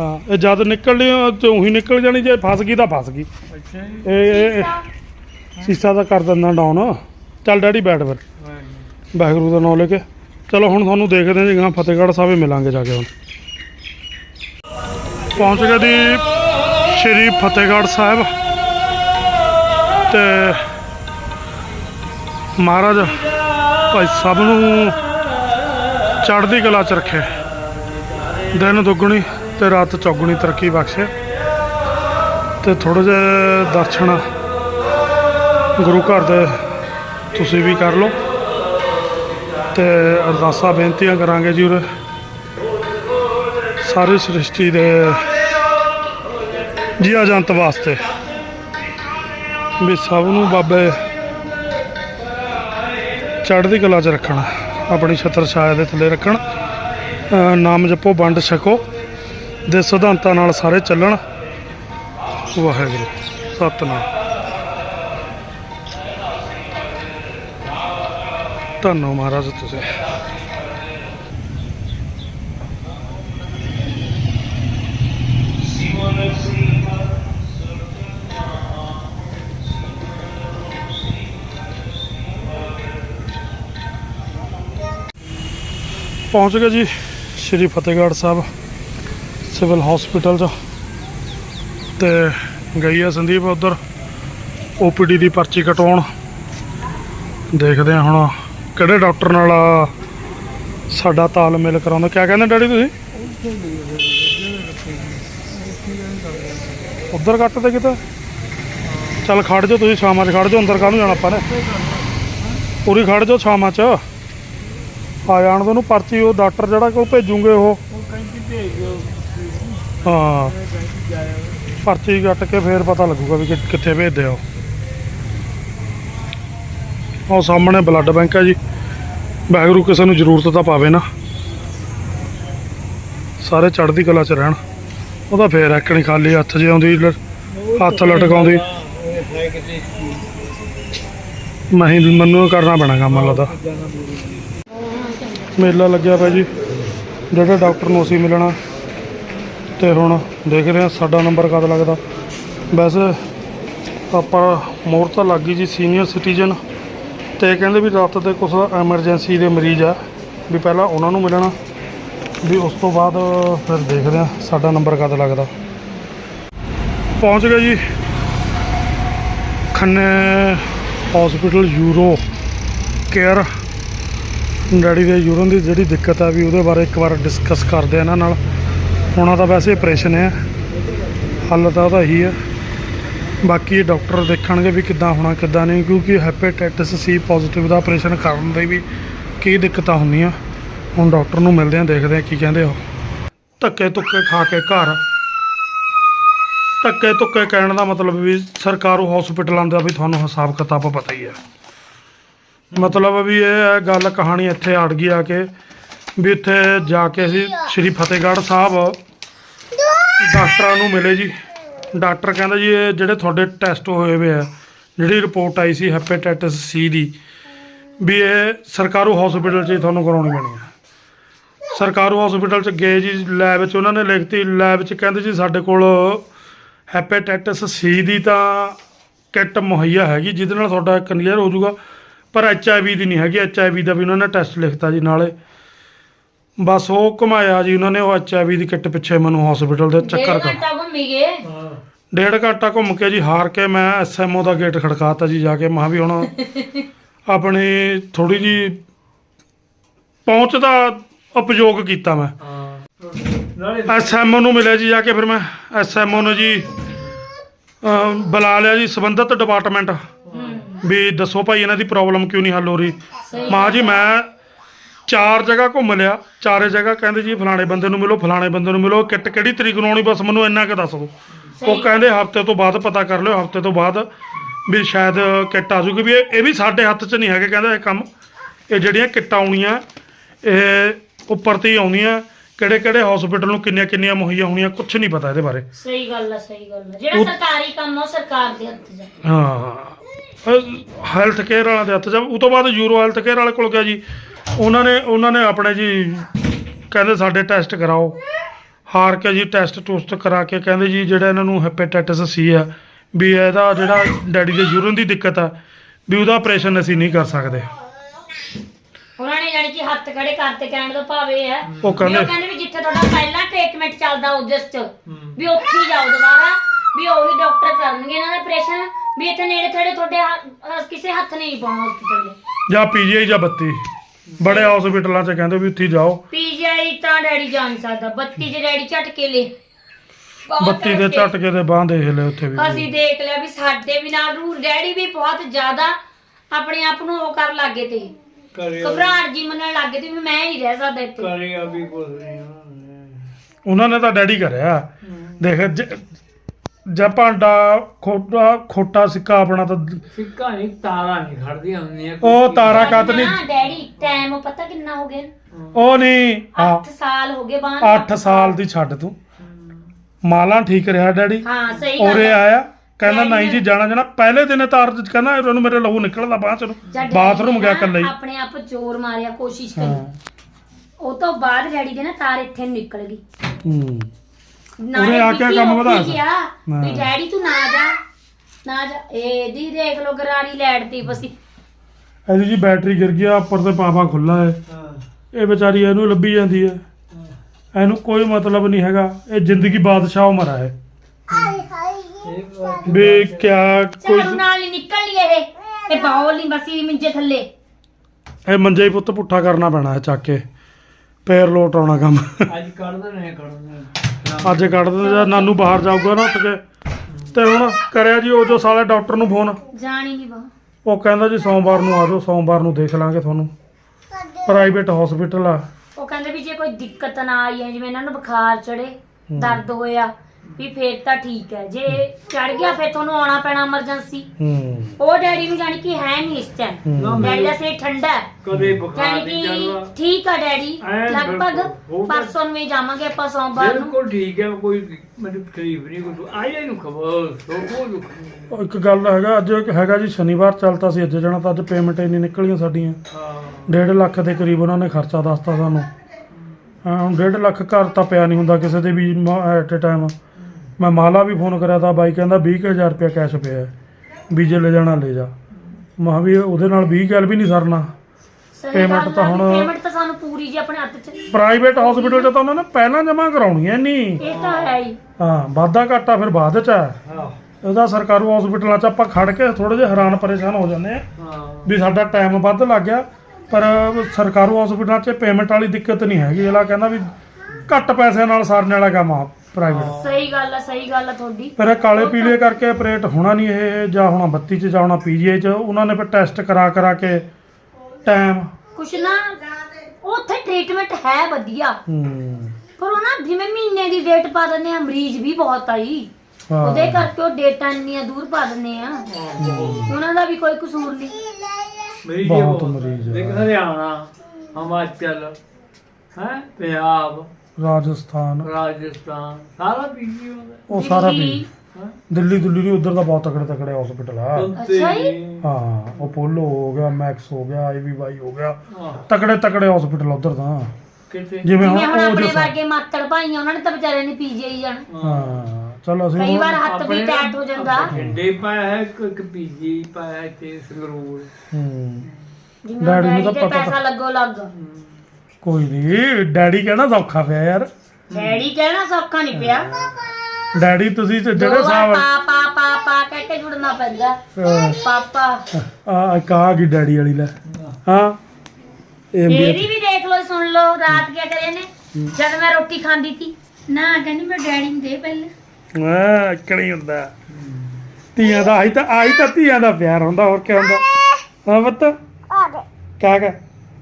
ਹਾਂ ਇਹ ਜਦ ਨਿਕਲਣੀ ਤੇ ਉਹੀ ਨਿਕਲ ਜਾਣੀ ਜੇ ਫਸ ਗਈ ਤਾਂ ਫਸ ਗਈ। ਅੱਛਾ ਜੀ। ਇਹ ਇਹ- ਇਹ ਸੀਸਾ ਤਾਂ ਕਰ ਦਿੰਦਾ ਡਾਊਨ। ਚੱਲ ਡੈਡੀ ਬੈਠ ਫਿਰ। ਵਾਹਿਗੁਰੂ। ਦਾ ਨਾਮ ਲੈ ਕੇ। ਚਲੋ ਹੁਣ ਤੁਹਾਨੂੰ ਦੇਖਦੇ ਹਾਂ ਜੀ ਗਾਂ ਫਤਿਹਗੜ੍ਹ ਸਾਹਿਬ ਮਿਲਾਂਗੇ ਜਾ ਕੇ ਹੁਣ। ਪਹੁੰਚ ਗਏ ਦੀ ਸ਼੍ਰੀ ਫਤਿਹਗੜ੍ਹ ਸਾਹਿਬ। ਤੇ ਮਹਾਰਾਜ ਭਾਈ ਸਭ ਨੂੰ ਚੜ੍ਹਦੀ ਕਲਾ ਚ ਰੱਖੇ। ਦਿਨ ਦੁੱਗਣੀ। ਤੇ ਰਾਤ ਚੌਗੁਣੀ ਤਰੱਕੀ ਬਖਸ਼ੇ ਤੇ ਥੋੜੇ ਜਿਹੇ ਦਰਸ਼ਨ ਗੁਰੂ ਘਰ ਦੇ ਤੁਸੀਂ ਵੀ ਕਰ ਲਓ ਤੇ ਅਰਦਾਸਾਂ ਬੇਨਤੀਆਂ ਕਰਾਂਗੇ ਜੀ ਉਰੇ। ਸਾਰੀ ਸ੍ਰਿਸ਼ਟੀ ਦੇ ਜੀਆ ਜੰਤ ਵਾਸਤੇ। ਵੀ ਸਭ ਨੂੰ ਬਾਬੇ ਚੜ੍ਹਦੀ ਕਲਾ 'ਚ ਰੱਖਣ, ਆਪਣੀ ਛਤਰ ਛਾਇਆ ਦੇ ਥੱਲੇ ਰੱਖਣ। ਨਾਮ ਜਪੋ, ਵੰਡ ਛਕੋ। ਦੇ ਸਿਧਾਂਤਾਂ ਨਾਲ ਸਾਰੇ ਚੱਲਣ। ਵਾਹਿਗੁਰੂ, ਸਤਨਾਮ। ਧੰਨੋ ਮਹਾਰਾਜ ਤੁਸੀਂ। ਪਹੁੰਚ ਗਏ ਜੀ ਸ਼੍ਰੀ ਫਤਿਹਗੜ੍ਹ ਸਾਹਿਬ। ਸਿਵਲ ਹਸਪੀਟਲ 'ਚ। ਤੇ ਗਈ ਆ ਸੰਦੀਪ ਉਧਰ ਓਪੀਡੀ ਦੀ ਪਰਚੀ ਕਟਵਾਉਣ। ਦੇਖਦੇ ਆ ਹੁਣ ਕਿਹੜੇ ਡਾਕਟਰ ਨਾਲ ਸਾਡਾ ਤਾਲਮੇਲ ਕਰਾਉਂਦਾ। ਕਿਆ ਕਹਿੰਦੇ ਡੈਡੀ ਤੁਸੀਂ? ਉਧਰ ਕੱਟ ਤੇ ਕਿਤੇ? ਚੱਲ ਖੜ ਜਾਓ ਤੁਸੀਂ ਸ਼ਾਮਾਂ 'ਚ ਖੜ ਜਾਓ, ਅੰਦਰ ਕਾਹਨੂੰ ਜਾਣਾ ਆਪਾਂ ਨੇ? ਪੂਰੀ ਖੜ ਜਾਓ ਸ਼ਾਮਾਂ 'ਚ। ਆ ਜਾਣ ਤੋਂ ਪਰਚੀ, ਉਹ ਡਾਕਟਰ ਜਿਹੜਾ ਕੋਲ ਭੇਜੂਗੇ ਉਹ। ਉਹ ਕਹਿੰਦੀ ਭੇਜ ਦਿਓ ਹਾਂ। ਪਰਚੀ ਕੱਟ ਕੇ ਫੇਰ ਪਤਾ ਲੱਗੂਗਾ ਵੀ ਕਿ- ਕਿੱਥੇ ਭੇਜਦੇ ਆ ਉਹ। ਉਹ ਸਾਹਮਣੇ ਬਲੱਡ ਬੈਂਕ ਹੈ ਜੀ। ਵਾਹਿਗੁਰੂ ਕਿਸੇ ਨੂੰ ਜ਼ਰੂਰਤ ਤਾਂ ਪਾਵੇ ਨਾ। ਸਾਰੇ ਚੜ੍ਹਦੀ ਕਲਾ ਚ ਰਹਿਣ। ਉਹਦਾ ਫੇਰ ਐਕਣੀ ਖਾਲੀ ਹੱਥ ਜੇ ਆਉਂਦੀ, ਲ- ਹੱਥ ਲਟਕਾਉਂਦੀ। ਨਹੀਂ ਮੈਨੂੰ ਹੀ ਕਰਨਾ ਪੈਣਾ ਕੰਮ ਲੱਗਦਾ ਜਾਣਾ ਮੇਲਾ ਲੱਗਿਆ ਪਿਆ ਜੀ। ਜਿਹੜੇ ਡਾਕਟਰ ਨੂੰ ਅਸੀਂ ਮਿਲਣਾ। ਤੇ ਹੁਣ ਦੇਖਦੇ ਹਾਂ ਸਾਡਾ ਨੰਬਰ ਕਦ ਲੱਗਦਾ। ਵੈਸੇ ਆਪਾਂ ਮੋਹਰ ਤਾਂ ਲੱਗ ਗਈ ਜੀ ਸੀਨੀਅਰ ਸਿਟੀਜ਼ਨ ਤੇ ਕਹਿੰਦੇ ਵੀ ਰਾਤ ਦੇ ਕੁਝ ਐਮਰਜੈਂਸੀ ਦੇ ਮਰੀਜ਼ ਆ, ਵੀ ਪਹਿਲਾਂ ਉਹਨਾਂ ਨੂੰ ਮਿਲਣਾ, ਵੀ ਉਸ ਤੋਂ ਬਾਅਦ ਫਿਰ ਦੇਖਦੇ ਹਾਂ ਸਾਡਾ ਨੰਬਰ ਕਦ ਲੱਗਦਾ। ਪਹੁੰਚ ਗਏ ਜੀ ਖੰਨੇ ਹਸਪੀਟਲ ਯੂਰੋ ਕੇਅਰ। ਡੈਡੀ ਦੇ ਯੂਰਨ ਦੀ ਜਿਹੜੀ ਦਿੱਕਤ ਆ ਵੀ ਉਹਦੇ ਬਾਰੇ ਇੱਕ ਵਾਰ ਡਿਸਕਸ ਕਰਦੇ ਆ ਇਹਨਾਂ ਨਾਲ। ਹੋਣਾ ਤਾਂ ਵੈਸੇ ਆਪਰੇਸ਼ਨ ਹੈ ਹੱਲ ਤਾਂ ਉਹਦਾ ਹੀ ਹੈ ਬਾਕੀ ਇਹ ਡਾਕਟਰ ਦੇਖਣਗੇ ਵੀ ਕਿੱਦਾਂ ਹੋਣਾ, ਕਿੱਦਾਂ ਨਹੀਂ, ਕਿਉਂਕਿ ਹੈਪੇਟਾਈਟਸ ਸੀ ਪੋਜ਼ਿਟਿਵ ਦਾ ਆਪਰੇਸ਼ਨ ਕਰਨ ਦੇ ਵੀ ਕੀ ਦਿੱਕਤਾਂ ਹੁੰਦੀਆਂ। ਹੁਣ ਡਾਕਟਰ ਨੂੰ ਮਿਲਦੇ ਆ ਦੇਖਦੇ ਆ ਕੀ ਕਹਿੰਦੇ ਉਹ। ਧੱਕੇ ਧੁੱਕੇ ਖਾ ਕੇ ਘਰ। ਧੱਕੇ ਧੁੱਕੇ ਕਹਿਣ ਦਾ ਮਤਲਬ ਵੀ ਸਰਕਾਰੂ ਹਸਪੀਟਲਾਂ ਦਾ ਵੀ ਤੁਹਾਨੂੰ ਹਿਸਾਬ ਕਿਤਾਬ ਪਤਾ ਹੀ ਹੈ ਮਤਲਬ ਵੀ ਇਹ ਹੈ ਗੱਲ ਕਹਾਣੀ ਇੱਥੇ ਅੜ ਗਈ ਆ ਕਿ ਵੀ ਇੱਥੇ ਜਾ ਕੇ ਅਸੀਂ ਸ਼੍ਰੀ ਫਤਿਹਗੜ੍ਹ ਸਾਹਿਬ ਡਾਕਟਰਾਂ ਨੂੰ ਮਿਲੇ ਜੀ। ਡਾਕਟਰ ਕਹਿੰਦਾ ਜੀ, ਇਹ ਜਿਹੜੇ ਤੁਹਾਡੇ ਟੈਸਟ ਹੋਏ ਹੋਏ ਆ, ਜਿਹੜੀ ਰਿਪੋਰਟ ਆਈ ਸੀ ਹੈਪੇਟਾਈਟਸ ਸੀ ਦੀ, ਵੀ ਇਹ ਸਰਕਾਰੂ ਹਸਪੀਟਲ 'ਚ ਤੁਹਾਨੂੰ ਕਰਾਉਣੀ ਪੈਣੀ ਹੈ ਸਰਕਾਰੂ ਹਸਪੀਟਲ 'ਚ ਗਏ ਜੀ, ਲੈਬ 'ਚ ਉਹਨਾਂ ਨੇ ਲਿਖਤੀ, ਲੈਬ 'ਚ ਕਹਿੰਦੇ ਜੀ ਸਾਡੇ ਕੋਲ ਹੈਪੇਟਾਈਟਸ ਸੀ ਦੀ ਤਾਂ ਕਿੱਟ ਮੁਹੱਈਆ ਹੈਗੀ, ਜਿਹਦੇ ਨਾਲ ਤੁਹਾਡਾ ਕਲੀਅਰ ਹੋ ਜਾਊਗਾ, ਪਰ ਐਚ ਆਈ ਵੀ ਦੀ ਨਹੀਂ ਹੈਗੀ। ਐਚ ਆਈ ਵੀ ਦਾ ਵੀ ਉਹਨਾਂ ਨੇ ਟੈਸਟ ਲਿਖਤਾ ਜੀ ਨਾਲੇ। ਬਸ ਉਹ ਘੁਮਾਇਆ ਜੀ ਉਹਨਾਂ ਨੇ ਉਹ H I we the kit ਪਿੱਛੇ ਮੈਨੂੰ ਹਸਪੀਟਲ ਦੇ ਚੱਕਰ ਕਰ ਘੰਟਾ ਘੁੰਮੀ ਗਏ? ਹਾਂ। ਡੇਢ ਘੰਟਾ ਘੁੰਮ ਕੇ ਜੀ ਹਾਰ ਕੇ ਮੈਂ ਐਸਐਮਓ ਦਾ ਗੇਟ ਖੜਕਾਤਾ ਜੀ ਜਾ ਕੇ ਮਹਾਂ ਵੀ ਹੁਣ [LAUGHS] ਆਪਣੀ ਥੋੜੀ ਜੀ ਪਹੁੰਚ ਦਾ ਉਪਯੋਗ ਕੀਤਾ ਮੈਂ। ਹਾਂ। ਨਾਲੇ ਐਸਐਮਓ ਨੂੰ ਮਿਲਿਆ ਜੀ ਜਾ ਕੇ ਫਿਰ ਮੈਂ। ਐਸਐਮਓ ਨੂੰ ਜੀ ਬੁਲਾ ਲਿਆ ਜੀ ਸੰਬੰਧਿਤ ਡਿਪਾਰਟਮੈਂਟ ਵੀ ਦੱਸੋ ਭਾਈ ਇਹਨਾਂ ਦੀ ਪ੍ਰੋਬਲਮ ਕਿਉਂ ਨਹੀਂ ਹੱਲ ਹੋ ਰਹੀ? ਮਾਂ ਜੀ ਮੈਂ ਚਾਰ ਜਗ੍ਹਾ ਘੁੰਮ ਲਿਆ ਚਾਰੇ ਜਗ੍ਹਾ ਕਹਿੰਦੇ ਜੀ ਫਲਾਣੇ ਬੰਦੇ ਨੂੰ ਮਿਲੋ ਫਲਾਣੇ ਬੰਦੇ ਨੂੰ ਮਿਲੋ ਕਿੱਟ ਕਿਹੜੀ ਤਰੀਕ ਨੂੰ ਆਉਣੀ ਬਸ ਮੈਨੂੰ ਇੰਨਾ ਕੁ ਦੱਸ ਦਿਓ। ਉਹ। ਕਹਿੰਦੇ ਹਫ਼ਤੇ ਤੋਂ ਬਾਅਦ ਪਤਾ ਕਰ ਲਿਓ ਹਫ਼ਤੇ ਤੋਂ ਬਾਅਦ ਵੀ ਸ਼ਾਇਦ ਕਿੱਟ ਆ ਜੂਗੀ ਵੀ ਇਹ ਇਹ ਵੀ ਸਾਡੇ ਹੱਥ 'ਚ ਨਹੀਂ ਹੈਗੇ ਕਹਿੰਦਾ ਇਹ ਕੰਮ। ਇਹ ਜਿਹੜੀਆਂ ਕਿੱਟਾਂ ਆਉਣੀਆਂ ਇਹ ਉੱਪਰ ਤੇ ਹੀ ਆਉਂਦੀਆਂ ਕਿਹੜੇ ਕਿਹੜੇ ਹਸਪੀਟਲ ਨੂੰ ਕਿੰਨੀਆਂ ਕਿੰਨੀਆਂ ਮੁਹੱਈਆ ਹੋਣੀਆਂ ਕੁਝ ਨਹੀਂ ਪਤਾ ਇਹਦੇ ਬਾਰੇ। ਸਹੀ ਗੱਲ ਆ ਸਹੀ ਗੱਲ ਆ। ਜਿਹੜਾ ਸਰਕਾਰੀ ਕੰਮ ਆ ਉਹ ਸਰਕਾਰ ਦੇ ਹੱਥ 'ਚ ਆ। ਹਾਂ। ਹੈਲਥ ਕੇਅਰ ਵਾਲਿਆਂ ਦੇ ਹੱਥ 'ਚ ਉਹ ਤੋਂ ਬਾਅਦ ਯੂਰੋ ਹੈਲਥ ਕੇਅਰ ਵਾਲੇ ਕੋਲ ਗਿਆ ਜੀ। ਉਹਨਾਂ ਨੇ ਉਹਨਾਂ ਨੇ ਆਪਣੇ ਜੀ ਕਹਿੰਦੇ ਸਾਡੇ ਟੈਸਟ ਕਰਾਓ। ਹਾਰ ਕੇ ਜੀ ਟੈਸਟ ਟੂਸਟ ਕਰਾ ਕੇ ਕਹਿੰਦੇ ਜੀ ਜਿਹੜਾ ਇਹਨਾਂ ਨੂੰ ਹੈਪੇਟਾਈਟਸ ਸੀ ਆ ਵੀ ਇਹਦਾ ਜਿਹੜਾ ਡੈਡੀ ਦੇ ਯੂਰਨ ਦੀ ਦਿੱਕਤ ਆ ਵੀ ਉਹਦਾ ਆਪਰੇਸ਼ਨ ਅਸੀਂ ਨਹੀਂ ਕਰ ਸਕਦੇ। ਉਹਨਾਂ ਨੇ ਜਾਣੀ ਕਿ ਹੱਥ ਖੜੇ ਕਰਤੇ ਕਹਿਣ ਤੋਂ ਭਾਵੇਂ ਹੈ ਉਹ ਕਹਿੰਦੇ ਵੀ ਜਿੱਥੇ ਤੁਹਾਡਾ ਪਹਿਲਾਂ ਟ੍ਰੀਟਮੈਂਟ ਚੱਲਦਾ ਉਜਸ ਚ ਵੀ ਉੱਥੇ ਹੀ ਜਾਓ ਦੁਬਾਰਾ ਵੀ ਉਹੀ ਡਾਕਟਰ ਕਰਨਗੇ ਇਹਨਾਂ ਦਾ ਆਪਰੇਸ਼ਨ ਵੀ ਇੱਥੇ ਨੇੜੇ ਥੜੇ ਤੁਹਾਡੇ ਹੱਥ- ਅਹ ਕਿਸੇ ਹੱਥ ਨਹੀਂ ਪਾਉਣਾ ਹਸਪੀਟਲ ਦੇ। ਜਾਂ ਪੀਜੀਆਈ ਜਾਂ ਬੱਤੀ। ਬੜੇ ਹਸਪੀਟਲਾਂ 'ਚ ਕਹਿੰਦੇ ਵੀ ਉੱਥੇ ਹੀ ਜਾਓ। ਪੀਜੀਆਈ ਤਾਂ ਡੈਡੀ ਜਾ ਨਹੀਂ ਸਕਦਾ। ਬੱਤੀ 'ਚ ਡੈਡੀ ਝਟਕੇ ਲੈ। ਬਹੁਤ ਬੱਤੀ ਦੇ ਝਟਕੇ। ਝਟਕੇ ਦੇ ਬਾਂਹ ਦੇਖ ਲਏ ਉੱਥੇ ਵੀ। ਅਸੀਂ ਦੇਖ ਲਿਆ ਵੀ ਸਾਡੇ ਵੀ ਨਾਲ ਰੂ ਡੈਡੀ ਵੀ ਬਹੁਤ ਜ਼ਿਆਦਾ ਆਪਣੇ ਆਪ ਨੂੰ ਉਹ ਕਰਨ ਲੱਗੇ ਤੇ। ਕਰੇ ਘਬਰਾਹਟ ਜੀ ਮੰਨਣ ਲੱਗੇ ਤੇ ਵੀ ਮੈਂ ਨਹੀਂ ਰਹਿ ਸਕਦਾ ਇੱਥੇ। ਕਰੇ ਅਭੀ ਕੁਝ ਨਹੀਂ। ਉਹਨਾਂ ਨੇ ਤਾਂ ਡੈਡੀ ਕਰਿਆ। ਦੇਖ ਜ- ਜਾਂ ਭਾਂਡਾ ਖੋਟਾ ਖੋਟਾ ਸਿੱਕਾ ਆਪਣਾ ਤਾਂ ਸਿੱਕਾ ਨਹੀਂ ਤਾਰਾ ਨਹੀਂ ਖੜਦੀਆਂ ਹੁੰਦੀਆਂ ਉਹ ਤਾਰਾ ਕੱਤ ਨਹੀਂ ਨਾ ਡੈਡੀ ਟਾਈਮ ਪਤਾ ਕਿੰਨਾ ਹੋ ਗਿਆ? ਉਹ ਨਹੀਂ ਹਾਂ। 8 ਸਾਲ ਹੋ ਗਏ ਬਾਅਦ 8 ਸਾਲ ਦੀ ਛੱਡ ਤੂੰ। ਮਾਲਾ ਠੀਕ ਰਿਹਾ ਡੈਡੀ? ਹਾਂ ਸਹੀ ਗੱਲ ਉਰੇ। ਆਇਆ ਕਹਿੰਦਾ ਨਹੀਂ ਜੀ ਜਾਣਾ ਜਾਣਾ। ਪਹਿਲੇ ਦਿਨੇ ਤਾਰ ਕਹਿੰਦਾ ਇਹਨੂੰ ਮੇਰੇ ਲਹੂ ਨਿਕਲਦਾ ਬਾਅਦ ਚ। ਨੂੰ ਜਦ ਡੈਡੀ ਬਾਥਰੂਮ ਨੇ ਗਿਆ ਨਾ ਇਕੱਲਾ ਹੀ। ਆਪਣੇ ਆਪ ਜ਼ੋਰ ਮਾਰਿਆ ਕੋਸ਼ਿਸ਼ ਕਰੀ। ਉਹ ਤੋਂ ਬਾਅਦ ਡੈਡੀ ਦੇ ਨਾ ਤਾਰ ਇੱਥੇ ਨੂੰ ਨਿਕਲ ਗਈ। ਹੂੰ। ਉਰੇ ਆ ਕੇ ਕੰਮ ਵਧਾ ਗਿਆ ਵੀ ਹਾਂ। ਡੈਡੀ ਤੂੰ ਨਾ ਜਾ ਨਾ ਜਾ। ਇਹਦੀ ਦੇਖ ਲੋ ਗਰਾਰੀ ਲੈੜਤੀ ਬਸੀ। ਇਹਦੀ ਜੀ ਬੈਟਰੀ ਗਿਰ ਗਿਆ ਉੱਪਰ ਤੇ ਪਾਪਾ ਖੁੱਲਾ ਹੈ ਹਾਂ। ਇਹ ਵਿਚਾਰੀ ਇਹਨੂੰ ਲੱਭੀ ਜਾਂਦੀ ਹੈ। ਇਹਨੂੰ ਕੋਈ ਮਤਲਬ ਨਹੀਂ ਹੈਗਾ। ਇਹ ਜ਼ਿੰਦਗੀ ਬਾਦਸ਼ਾਹ ਉਮਰ ਹੈ ਇਹ। ਵੀ ਕਿਆ ਕੋਈ ਝਾੜੂ ਨਾਲ ਨਹੀਂ ਨਿਕਲਣੀ ਇਹ। ਇਹ ਬਾਹੋਂ ਨਹੀਂ ਬਸੀ ਮਿੰਜੇ ਥੱਲੇ। ਇਹ ਮੰਜੇ ਹੀ ਪੁੱਤ ਪੁੱਠਾ ਕਰਨਾ ਪੈਣਾ ਹੈ ਚੱਕ ਕੇ। ਫੇਰ ਲੋਟ ਆਉਣਾ ਕੰਮ। ਅੱਜ ਕੱਢਦੇ ਨੇ ਕੱਢਦੇ ਅੱਜ ਕੱਢ ਦਿੰਦੇ ਜਾਂ ਨਾਨੂ ਬਾਹਰ ਜਾਊਗਾ ਨਾ ਉੱਠ ਕੇ। ਤੇ ਹੁਣ ਕਰਿਆ ਜੀ ਉਹ ਜੋ ਸਾਲੇ ਡਾਕਟਰ ਨੂੰ ਫੋਨ। ਜਾਣੀ ਨਹੀਂ ਬਾਹਰ ਉਹ ਕਹਿੰਦਾ ਜੀ ਸੋਮਵਾਰ ਨੂੰ ਆ ਜਾਓ ਸੋਮਵਾਰ ਨੂੰ ਦੇਖ ਲਾਂਗੇ ਤੁਹਾਨੂੰ। ਪ੍ਰਾਈਵੇਟ ਹਸਪੀਟਲ ਆ। ਉਹ ਕਹਿੰਦੇ ਵੀ ਜੇ ਕੋਈ ਦਿੱਕਤ ਨਾ ਆਈ ਹੈ ਜਿਵੇਂ ਇਹਨਾਂ ਨੂੰ ਬੁਖਾਰ ਚੜੇ ਦਰਦ ਹੋਇਆ ਵੀ ਫੇਰ ਤਾਂ ਠੀਕ ਹੈ। ਜੇ ਚੜ ਗਿਆ ਫਿਰ ਤੁਹਾਨੂੰ ਆਉਣਾ ਪੈਣਾ ਐਮਰਜੈਂਸੀ ਹੂੰ। ਉਹ ਡੈਡੀ ਨੂੰ ਜਾਣੀ ਕਿ ਹੈ ਨਹੀਂ ਇਸ ਟਾਈਮ। ਡੈਡੀ ਦਾ ਸਿਰ ਠੰਡਾ ਹੈ। ਕਦੇ ਬੁਖਾਰ ਜਾਣੀ ਨਹੀਂ ਕਿ ਚੱਲਦਾ ਠੀਕ ਆ ਡੈਡੀ। ਲਗਭਗ ਬਿਲਕੁਲ। ਪਰਸੋਂ ਨੂੰ ਹੀ ਜਾਵਾਂਗੇ ਆਪਾਂ ਸੋਮਵਾਰ ਨੂੰ। ਬਿਲਕੁਲ ਠੀਕ ਹੈ ਕੋਈ ਮੈਨੂੰ ਤਕਲੀਫ ਨਹੀਂ ਕੋਈ ਆਇਆ ਨੂੰ ਖਬਰ ਸੋ ਕੋ ਉਹ ਇੱਕ ਗੱਲ ਹੈਗਾ ਅੱਜ ਇੱਕ ਹੈਗਾ ਜੀ ਸ਼ਨੀਵਾਰ ਚੱਲਤਾ ਸੀ ਅੱਜ ਜਾਣਾ ਤਾਂ ਅੱਜ ਪੇਮੈਂਟ ਇੰਨੀ ਨਿਕਲੀਆਂ ਸਾਡੀਆਂ। ਹਾਂ। 1.5 ਲੱਖ ਦੇ ਕਰੀਬ ਉਹਨਾਂ ਨੇ ਖਰਚਾ ਦੱਸਤਾ ਸਾਨੂੰ। ਹਾਂ ਹੁਣ 1.5 ਲੱਖ ਘਰ ਤਾਂ ਪਿਆ ਨਹੀਂ ਹੁੰਦਾ ਕਿਸੇ ਦੇ ਵੀ ਐਟ ਅ ਟਾਈਮ ਮੈਂ ਮਾਲਾ ਵੀ ਫੋਨ ਕਰਿਆ ਤਾਂ ਬਾਈ ਕਹਿੰਦਾ 20000 ਰੁਪਇਆ ਕੈਸ਼ ਪਿਆ ਹੈ। ਵੀ ਜੇ ਲੈ ਜਾਣਾ ਲੈ ਜਾ। ਮੈਂ ਕਿਹਾ ਵੀ ਉਹਦੇ ਨਾਲ 20 ਗੱਲ ਵੀ ਨਹੀਂ ਸਰਨਾ। payment ਗੱਲ ਤਾਂ ਹੁਣ- payment ਤਾਂ ਸਾਨੂੰ ਪੂਰੀ ਜੀ ਆਪਣੇ ਹੱਥ 'ਚ। ਪ੍ਰਾਈਵੇਟ ਹਸਪੀਟਲ 'ਚ ਤਾਂ ਉਹਨਾਂ ਨੇ ਪਹਿਲਾਂ ਜਮ੍ਹਾਂ ਕਰਾਉਣੀਆਂ ਨਹੀਂ ਇਹ ਤਾਂ ਹੈ ਹੀ। ਹਾਂ ਵਾਧਾ ਘਾਟਾ ਫਿਰ ਬਾਅਦ 'ਚ ਹੈ। ਹਾਂ। ਇਹਦਾ ਸਰਕਾਰੂ ਹਸਪੀਟਲਾਂ 'ਚ ਆਪਾਂ ਖੜ ਕੇ ਥੋੜੇ ਜਿਹਾ ਹੈਰਾਨ ਪਰੇਸ਼ਾਨ ਹੋ ਜਾਂਦੇ ਆ ਹਾਂ। ਵੀ ਸਾਡਾ ਟਾਈਮ ਵੱਧ ਲੱਗ ਗਿਆ। ਪਰ ਸਰਕਾਰੂ ਹਸਪੀਟਲਾਂ 'ਚ ਪੇਮੈਂਟ ਵਾਲੀ ਦਿੱਕਤ ਨਹੀਂ ਹੈਗੀ। ਇਹਲਾ ਕਹਿੰਦਾ ਵੀ ਘੱਟ ਪੈਸਿਆਂ ਨਾਲ ਸਾਰਨ ਵਾਲਾ ਕੰਮ ਆ। ਪ੍ਰਾਈਵੇਟ ਸਹੀ ਗੱਲ ਆ ਸਹੀ ਗੱਲ ਆ ਤੁਹਾਡੀ। ਪਰ ਇਹ ਕਾਲੇ ਪੀਲੇ ਕਰਕੇ ਆਪਰੇਟ ਹੋਣਾ ਨਹੀਂ ਇਹ ਜਾਂ ਹੋਣਾ ਬੱਤੀ 'ਚ ਜਾਂ ਹੋਣਾ ਪੀਜੀਆਈ 'ਚ ਉਹਨਾਂ ਨੇ ਫਿਰ ਟੈਸਟ ਕਰਾ ਕਰਾ ਕੇ ਟਾਈਮ ਕੁਛ ਨਾ ਉੱਥੇ ਟ੍ਰੀਟਮੈਂਟ ਹੈ ਵਧੀਆ। ਹੂੰ। ਪਰ ਉਹ ਨਾ ਜਿਵੇਂ ਮਹੀਨੇ ਦੀ ਡੇਟ ਪਾ ਦਿੰਦੇ ਆ ਮਰੀਜ਼ ਵੀ ਬਹੁਤ ਆਈ ਉਹਦੇ ਕਰਕੇ ਉਹ ਡੇਟਾਂ ਇੰਨੀਆਂ ਦੂਰ ਪਾ ਦਿੰਦੇ ਆ। ਉਹਨਾਂ ਦਾ ਵੀ ਕੋਈ ਕਸੂਰ ਨਹੀਂ। ਬਹੁਤ ਮਰੀਜ਼ ਆ। ਦੇਖ ਹਰਿਆਣਾ ਹਿਮਾਚਲ ਹੈ ਪੰਜਾਬ। ਰਾਜਸਥਾਨ। ਰਾਜਸਥਾਨ। ਸਾਰਾ ਪੀਜੀ ਹੁੰਦਾ ਉਹ ਸਾਰਾ ਵੀ ਹਾਂ। ਦਿੱਲੀ ਦਿੱਲੀ ਨਹੀਂ ਉਧਰ ਦਾ ਬਹੁਤ ਤਕੜੇ ਤਕੜੇ ਹਸਪੀਟਲ ਆ ਅੱਛਾ ਜੀ? ਹਾਂ। ਉਹ ਪੋਲੋ ਹੋ ਗਿਆ ਮੈਕਸ ਹੋ ਗਿਆ ਆਈਵੀਵਾਈ ਹੋ ਗਿਆ। ਹਾਂ। ਤਕੜੇ ਤਕੜੇ ਹਸਪੀਟਲ ਉਧਰ ਤਾਂ। ਕਿਤੇ ਜਿਵੇਂ ਹੁਣ ਜਿਵੇਂ ਹੁਣ ਉਹ ਆਪਣੇ ਵਰਗੇ ਮਾਤੜ ਭਾਈਆਂ ਉਹਨਾਂ ਨੇ ਤਾਂ ਵਿਚਾਰਿਆਂ ਨੇ ਪੀਜੀਆਈ ਜਾਣਾ। ਹਾਂ। ਚਲੋ ਅਸੀਂ ਕਈ ਵਾਰ ਹੱਥ ਵੀ ਟੈਟ ਹੋ ਜਾਂਦਾ। ਝੰਡੇ ਪਾਇਆ ਹੈ ਇੱਕ ਪੀਜੀ ਪਾਇਆ ਇੱਥੇ ਸੰਗਰੂਰ। ਹੂੰ। ਜਿਵੇਂ ਡੈਡੀ ਨੂੰ ਡੈਡੀ ਤਾਂ ਤੇ ਪਤਾ ਪੈਸਾ ਲੱਗੋ ਲੱਗ ਕੋਈ ਨਹੀਂ ਡੈਡੀ ਕਹਿਣਾ ਸੌਖਾ ਪਿਆ ਯਾਰ। ਡੈਡੀ ਕਹਿਣਾ ਸੌਖਾ ਨਹੀਂ ਪਿਆ। ਡੈਡੀ ਤੁਸੀਂ ਤੇ ਦੋ ਜਿਹੜੇ ਸਾਹਿਬ ਪਾ ਪਾ ਪਾ ਪਾ ਕਹਿ ਕੇ ਜੁੜਨਾ ਪੈਂਦਾ। ਪਾਪਾ। ਆ ਕਾ ਗਈ ਡੈਡੀ ਵਾਲੀ ਲੈ। ਹਾਂ। ਇਹ ਵੀ ਇਹਦੀ ਵੀ ਦੇਖ ਲਓ ਸੁਣ ਲਓ ਰਾਤ ਕੀ ਕਰੇ ਨੇ ਜਦ ਮੈਂ ਰੋਟੀ ਖਾਂਦੀ ਸੀ ਨਾ ਕਹਿੰਦੀ ਮੈਂ ਡੈਡੀ ਨੂੰ ਦੇ ਪਹਿਲੇ। ਆ ਕਣੀ ਹੁੰਦਾ। ਧੀਆਂ ਦਾ ਆਈ ਤਾਂ ਆਈ ਤਾਂ ਧੀਆਂ ਦਾ ਪਿਆਰ ਹੁੰਦਾ ਹੋਰ ਕੀ ਹੁੰਦਾ? ਹਾਂ ਪੁੱਤ। ਕਿਆ ਕਹ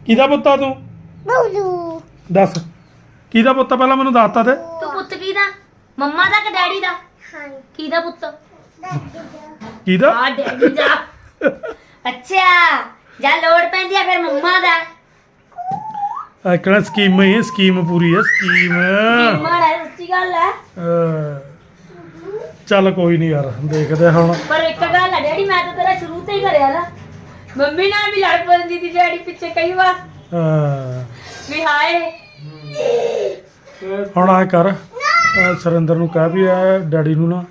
ਕਿਹਦਾ ਪੁੱਤਾ ਤੂੰ? ਦੱਸ। ਕਿਹਦਾ ਪੁੱਤ ਆ ਪਹਿਲਾਂ ਮੈਨੂੰ ਦੱਸਤਾ ਤੇ? ਤੂੰ ਪੁੱਤ ਕਿਹਦਾ? ਮੰਮਾ ਦਾ ਕਿ ਡੈਡੀ ਦਾ? ਕਿਹਦਾ ਪੁੱਤ? ਕਿਹਦਾ ਆ ਡੈਡੀ ਦਾ। ਅੱਛਾ ਜਾਂ ਲੋੜ ਪੈਂਦੀ ਆ ਫਿਰ ਮੰਮਾ ਦਾ? ਇਕਣਾ ਸਕੀਮ ਹੀ ਹੈ ਸਕੀਮ ਪੂਰੀ ਹੈ ਸਕੀਮ। ਮੰਮਾ ਦਾ ਸੱਚੀ ਗੱਲ ਹੈ ਅਹ, ਚੱਲ ਕੋਈ ਨਹੀਂ ਯਾਰ ਦੇਖਦੇ ਹਾਂ ਹੁਣ। ਪਰ ਇੱਕ ਗੱਲ ਹੈ ਡੈਡੀ ਮੈਂ ਤਾਂ ਤੇਰਾ ਸ਼ੁਰੂ ਤੋਂ ਹੀ ਕਰਿਆ ਨਾ। ਮੰਮੀ ਨਾਲ ਵੀ ਲੜ ਪੈਂਦੀ ਸੀ ਡੈਡੀ ਪਿੱਛੇ ਕਈ ਵਾਰ। ਅਹ, ਵੀ ਹਾਏ। ਹੁਣ ਆ ਕਰ ਅਹ, ਸੁਰਿੰਦਰ ਨੂੰ ਕਹਿ ਵੀ ਆ ਡੈਡੀ ਨੂੰ ਨਾ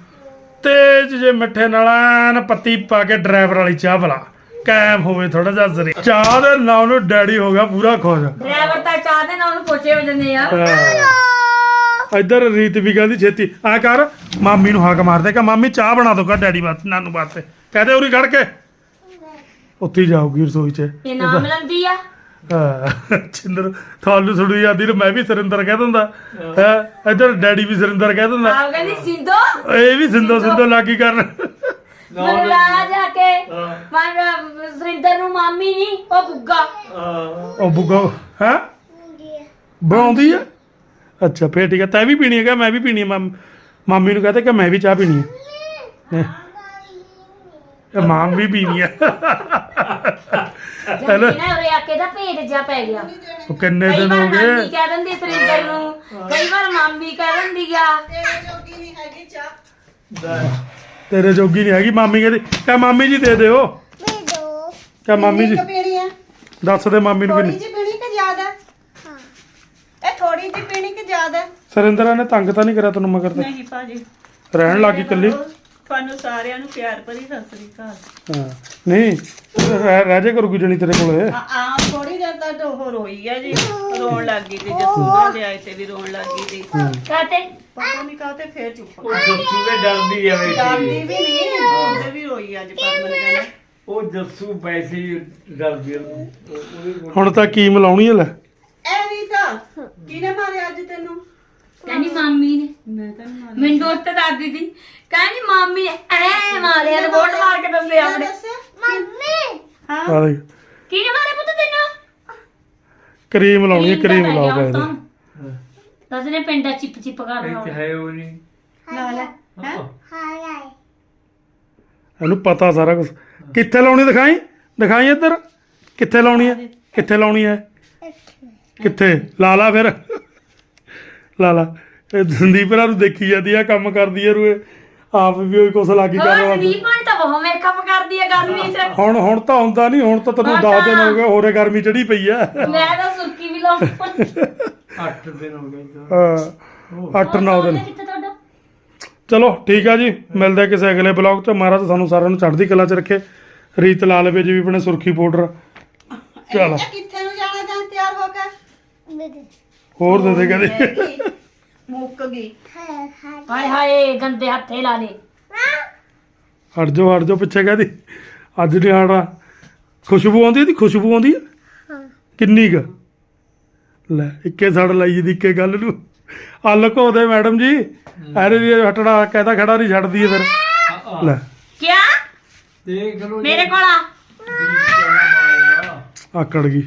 ਤੇਜ ਜੇ ਮਿੱਠੇ ਨਾਲ ਐਨ ਪੱਤੀ ਪਾ ਕੇ ਡਰਾਈਵਰ ਵਾਲੀ ਚਾਹ ਬਲਾ ਕਾਇਮ ਹੋਵੇ ਥੋੜਾ ਜਿਹਾ ਜ਼ਰੀ ਚਾਹ ਦੇ ਨਾਂ ਨੂੰ ਡੈਡੀ ਹੋ ਗਿਆ ਪੂਰਾ ਖੁਸ਼। ਡਰਾਈਵਰ ਤਾਂ ਚਾਹ ਦੇ ਨਾਲ ਉਹਨੂੰ ਹੋ ਜਾਂਦੇ ਆ। ਹਾਂ। ਇੱਧਰ ਰੀਤ ਵੀ ਕਹਿੰਦੀ ਛੇਤੀ ਆ ਕਰ ਮਾਮੀ ਨੂੰ ਹਾਕ ਮਾਰ ਦੇ ਕਿ ਮਾਮੀ ਚਾਹ ਬਣਾ ਦੋ ਕਾ ਡੈਡੀ ਵਾਸਤੇ ਨਾਨੂ ਵਾਸਤੇ। ਕਹਦੇ ਉਰੀ ਖੜ ਕੇ। ਉੱਥੇ ਹੀ ਜਾਊਗੀ ਰਸੋਈ 'ਚ। ਇਹ ਨਾਮ ਲੰਦੀ ਆ। ਹਾਂ। ਚਿੰਦਰ ਤੁਹਾਨੂੰ ਸੁਣੀ ਜਾਂਦੀ ਤੇ ਮੈਂ ਵੀ ਸਰਿੰਦਰ ਕਹਿ ਦਿੰਦਾ। ਹੈ। ਇੱਧਰ ਡੈਡੀ ਵੀ ਸਰਿੰਦਰ ਕਹਿ ਦਿੰਦਾ। ਆਪ ਕਹਿੰਦੀ ਸਿੰਧੋ ਇਹ ਵੀ ਸਿੰਦੋ ਸਿੰਦੋ। ਲਾਗੀ ਕਰਨ? ਮੈਨੂੰ ਲਾ ਜਾ ਕੇ। ਮੈਂ ਸੁਰਿੰਦਰ ਨੂੰ ਮਾਮੀ ਨਹੀਂ ਉਹ ਬੁੱਗਾ। ਉਹ ਬੁੱਗਾ ਹੈ? ਬਣਾਉਂਦੀ ਆ? ਅੱਛਾ ਫੇਰ ਠੀਕ ਹੈ ਤੈਂ ਵੀ ਪੀਣੀ ਹੈਗਾ ਮੈਂ ਵੀ ਪੀਣੀ ਹੈ ਮਾਮ- ਮਾਮੀ ਨੂੰ ਕਹਤੇ ਕਿ ਮੈਂ ਵੀ ਚਾਹ ਪੀਣੀ ਹੈ ਇਹ ਮਾਂ ਵੀ ਪੀਣੀ ਹੈ ਹੈਲੋ ਜਾਂਦੀ ਨਾ ਉਰੇ ਆ ਕੇ ਦਾ ਭੇਦ ਜਾ ਪੈ ਗਿਆ। ਉਹ ਕਿੰਨੇ ਕਈ ਦਿਨ ਵਾਰ ਹੋ ਨਾਨੀ ਗਏ ਕਹਿ ਦਿੰਦੀ ਸੁਰਿੰਦਰ ਨੂੰ ਕਈ ਵਾਰ ਮਾਮੀ ਕਹਿ ਦਿੰਦੀ ਆ। ਤੇਰੇ ਜੋਗੀ ਨਹੀਂ ਹੈਗੀ ਚਾਹ। ਤੇਰੇ ਜੋਗੀ ਨਹੀਂ ਹੈਗੀ ਮਾਮੀ ਕਹਿੰਦੀ ਕਹ ਮਾਮੀ ਜੀ ਦੇ ਦਿਓ। ਕਹ ਮਾਮੀ ਜੀ ਪੀਣੀ ਆ? ਦੱਸ ਦੇ ਮਾਮੀ ਨੂੰ ਥੋੜੀ ਕਿੰਨੀ। ਜਿਹੀ ਪੀਣੀ ਕਿ ਜ਼ਿਆਦਾ? ਹਾਂ। ਇਹ ਥੋੜੀ ਜਿਹੀ ਪੀਣੀ ਕਿ ਜ਼ਿਆਦਾ? ਸਰਿੰਦਰਾ ਨੇ ਤੰਗ ਤਾਂ ਨਹੀਂ ਕਰਿਆ ਤੈਨੂੰ ਮਗਰ ਤੇ? ਨਹੀਂ ਭਾਜੀ। ਰਹਿਣ ਲੱਗੀ ਇਕੱਲੀ। ਤੁਹਾਨੂੰ ਸਾਰਿਆਂ ਨੂੰ ਪਿਆਰ ਭਰੀ ਸਤਿ ਸ੍ਰੀ ਅਕਾਲ। ਹਾਂ ਨਹੀਂ ਰਹਿ ਰਹਿ ਜਾ ਕਰੂਗੀ ਜਣੀ ਤੇਰੇ ਕੋਲੇ। ਆ ਆ ਥੋੜੀ ਦੇਰ ਤੱਕ ਉਹ ਰੋਈ ਆ ਜੀ ਰੋਣ ਲੱਗ ਗਈ ਤੇ ਜਸੂ ਨਾਲ ਦੇ ਆਏ ਤੇ ਵੀ ਰੋਣ ਲੱਗ ਗਈ ਸੀ ਕਹਤੇ? ਪਤਾ ਨਹੀਂ ਕਾਹਤੇ ਫੇਰ ਚੁੱਪ ਉਹ ਜੱਸੂ ਦੇ ਡਰਦੀ ਆ ਡਰਦੀ ਵੈਸੇ ਵੀ ਨਹੀਂ ਉਹਦੇ ਵੀ ਰੋਈ ਅੱਜ ਪਰ ਮੈਨੂੰ ਕਹਿੰਦਾ। ਉਹ ਜੱਸੂ ਵੈਸੇ ਹੀ ਡਰਦੀ ਆ ਉਹਦੇ ਹੁਣ ਤਾਂ ਕੀ ਮਿਲਾਉਣੀ ਹੈ ਲੈ? ਐ ਰੀਤਾ ਕਿਹਨੇ ਤੈਨੂੰ ਕਹਿੰਦੀ ਮਾਮੀ ਨੇ। ਮੈਂ ਤੈਨੂੰ ਮਾਰਿਆ ਮੈਨੂੰ ਉੱਤੇ ਦਾਦੀ ਦੀ। ਕਹਿੰਦੀ ਮਾਮੀ ਨੇ ਐ ਮਾਰਿਆ ਨੇ ਵੋਟ ਮਾਰ ਕੇ ਦੱਸੇ ਆਪਣੇ। ਮੰਮੀ! ਹਾਂ। ਆ ਦੇਖ ਕਿਹਨੇ ਮਾਰੇ ਪੁੱਤ ਤੈਨੂੰ? ਕਰੀਮ ਲਾਉਣੀ ਹੈ ਕਰੀਮ ਤਾਂ ਲਾਓ ਪੈ ਤਾਂ। ਦੱਸ ਨੇ ਪਿੰਡਾ ਚਿਪ ਚਿਪ ਕਰ ਇੱਥੇ ਰਿਹਾ ਹੈ ਉਹ ਨਹੀਂ। ਲਾ ਲੈ। ਹੈ। ਇਹਨੂੰ ਪਤਾ ਸਾਰਾ ਕੁਝ ਕਿੱਥੇ ਲਾਉਣੀ ਦਿਖਾਈ? ਦਿਖਾਈ ਇੱਧਰ। ਕਿੱਥੇ ਲਾਉਣੀ ਹੈ? ਕਿੱਥੇ ਲਾਉਣੀ ਹੈ? ਕਿੱਥੇ? ਲਾ ਲਾ ਫਿਰ। ਲਾ ਲਾ। ਇਹ ਸੰਦੀਪ ਰਾਂ ਨੂੰ ਦੇਖੀ ਜਾਂਦੀ ਆ ਕੰਮ ਕਰਦੀ ਆ ਰੂਏ ਆਪ ਵੀ ਉਹੀ ਕੁਛ ਲੱਗੀ ਹੋਰ ਕਰਨ ਸੰਦੀਪ ਪਾਣੀ ਤਾਂ ਬਹੁਤ ਮੇਕਅਪ ਕਰਦੀ ਹੈ ਗਰਮੀ 'ਚ ਹੁਣ ਹੁਣ ਤਾਂ ਹੁੰਦਾ ਨਹੀਂ ਹੁਣ ਤਾਂ ਤੈਨੂੰ ਹੁਣ 10 ਦਿਨ ਤਾਂ- ਹੋ ਗਏ ਹੋਰੇ ਗਰਮੀ ਚੜੀ ਪਈ ਆ। ਮੈਂ ਤਾਂ ਸੁਰਕੀ ਵੀ ਲਾਉਂ। 8 ਦਿਨ ਹੋ ਗਏ ਤਾਂ 8-9 ਦਿਨ। ਕਿੱਥੇ ਤੁਹਾਡਾ? ਚਲੋ ਠੀਕ ਆ ਜੀ। ਮਿਲਦੇ ਆ ਕਿਸੇ ਅਗਲੇ ਬਲੌਗ 'ਚ। ਮਹਾਰਾਜ ਸਾਨੂੰ ਸਾਰਿਆਂ ਨੂੰ ਚੜ੍ਹਦੀ ਕਲਾ 'ਚ ਰੱਖੇ। ਰੀਤ ਲਾ ਲਵੇ ਜੀ ਵੀ ਆਪਣੇ ਸੁਰਖੀ ਪਾਊਡਰ। ਚਲ। ਕਿੱਥੇ ਨੂੰ ਜਾਣਾ ਜਾਂ ਤਿਆਰ ਹੋ ਕੇ? ਹੋਰ ਦੇ ਦੇ ਕਹਿੰਦੇ। ਮੁੱਕ ਗਈ। ਹਾਏ ਹਾਏ ਗੰਦੇ ਹੱਥੇ ਲਾ ਲੇ ਹਟ ਜਾਓ ਹਟ ਜਾਓ ਪਿੱਛੇ ਕਹਦੀ। ਅੱਜ ਨਹੀਂ ਆਣਾ ਖੁਸ਼ਬੂ ਆਉਂਦੀ ਇਹਦੀ ਖੁਸ਼ਬੂ ਆਉਂਦੀ ਆ? ਕਿੰਨੀ ਕੁ? ਲੈ ਇੱਕੇ ਸੜ ਲਾਈ ਦੀ ਇੱਕੇ ਗੱਲ ਨੂੰ। ਆ ਲੁਕੋ ਦੇ ਮੈਡਮ ਜੀ ਐਰੇ ਵੀ ਹਟਣਾ ਕਹਿੰਦਾ ਖੜਾ ਨਹੀਂ ਛੱਡਦੀ ਹੈ ਫਿਰ ਲੈ। ਕਿਆ? ਦੇਖ ਮੇਰੇ ਕੋਲ ਆ। ਆਕੜ ਗਈ।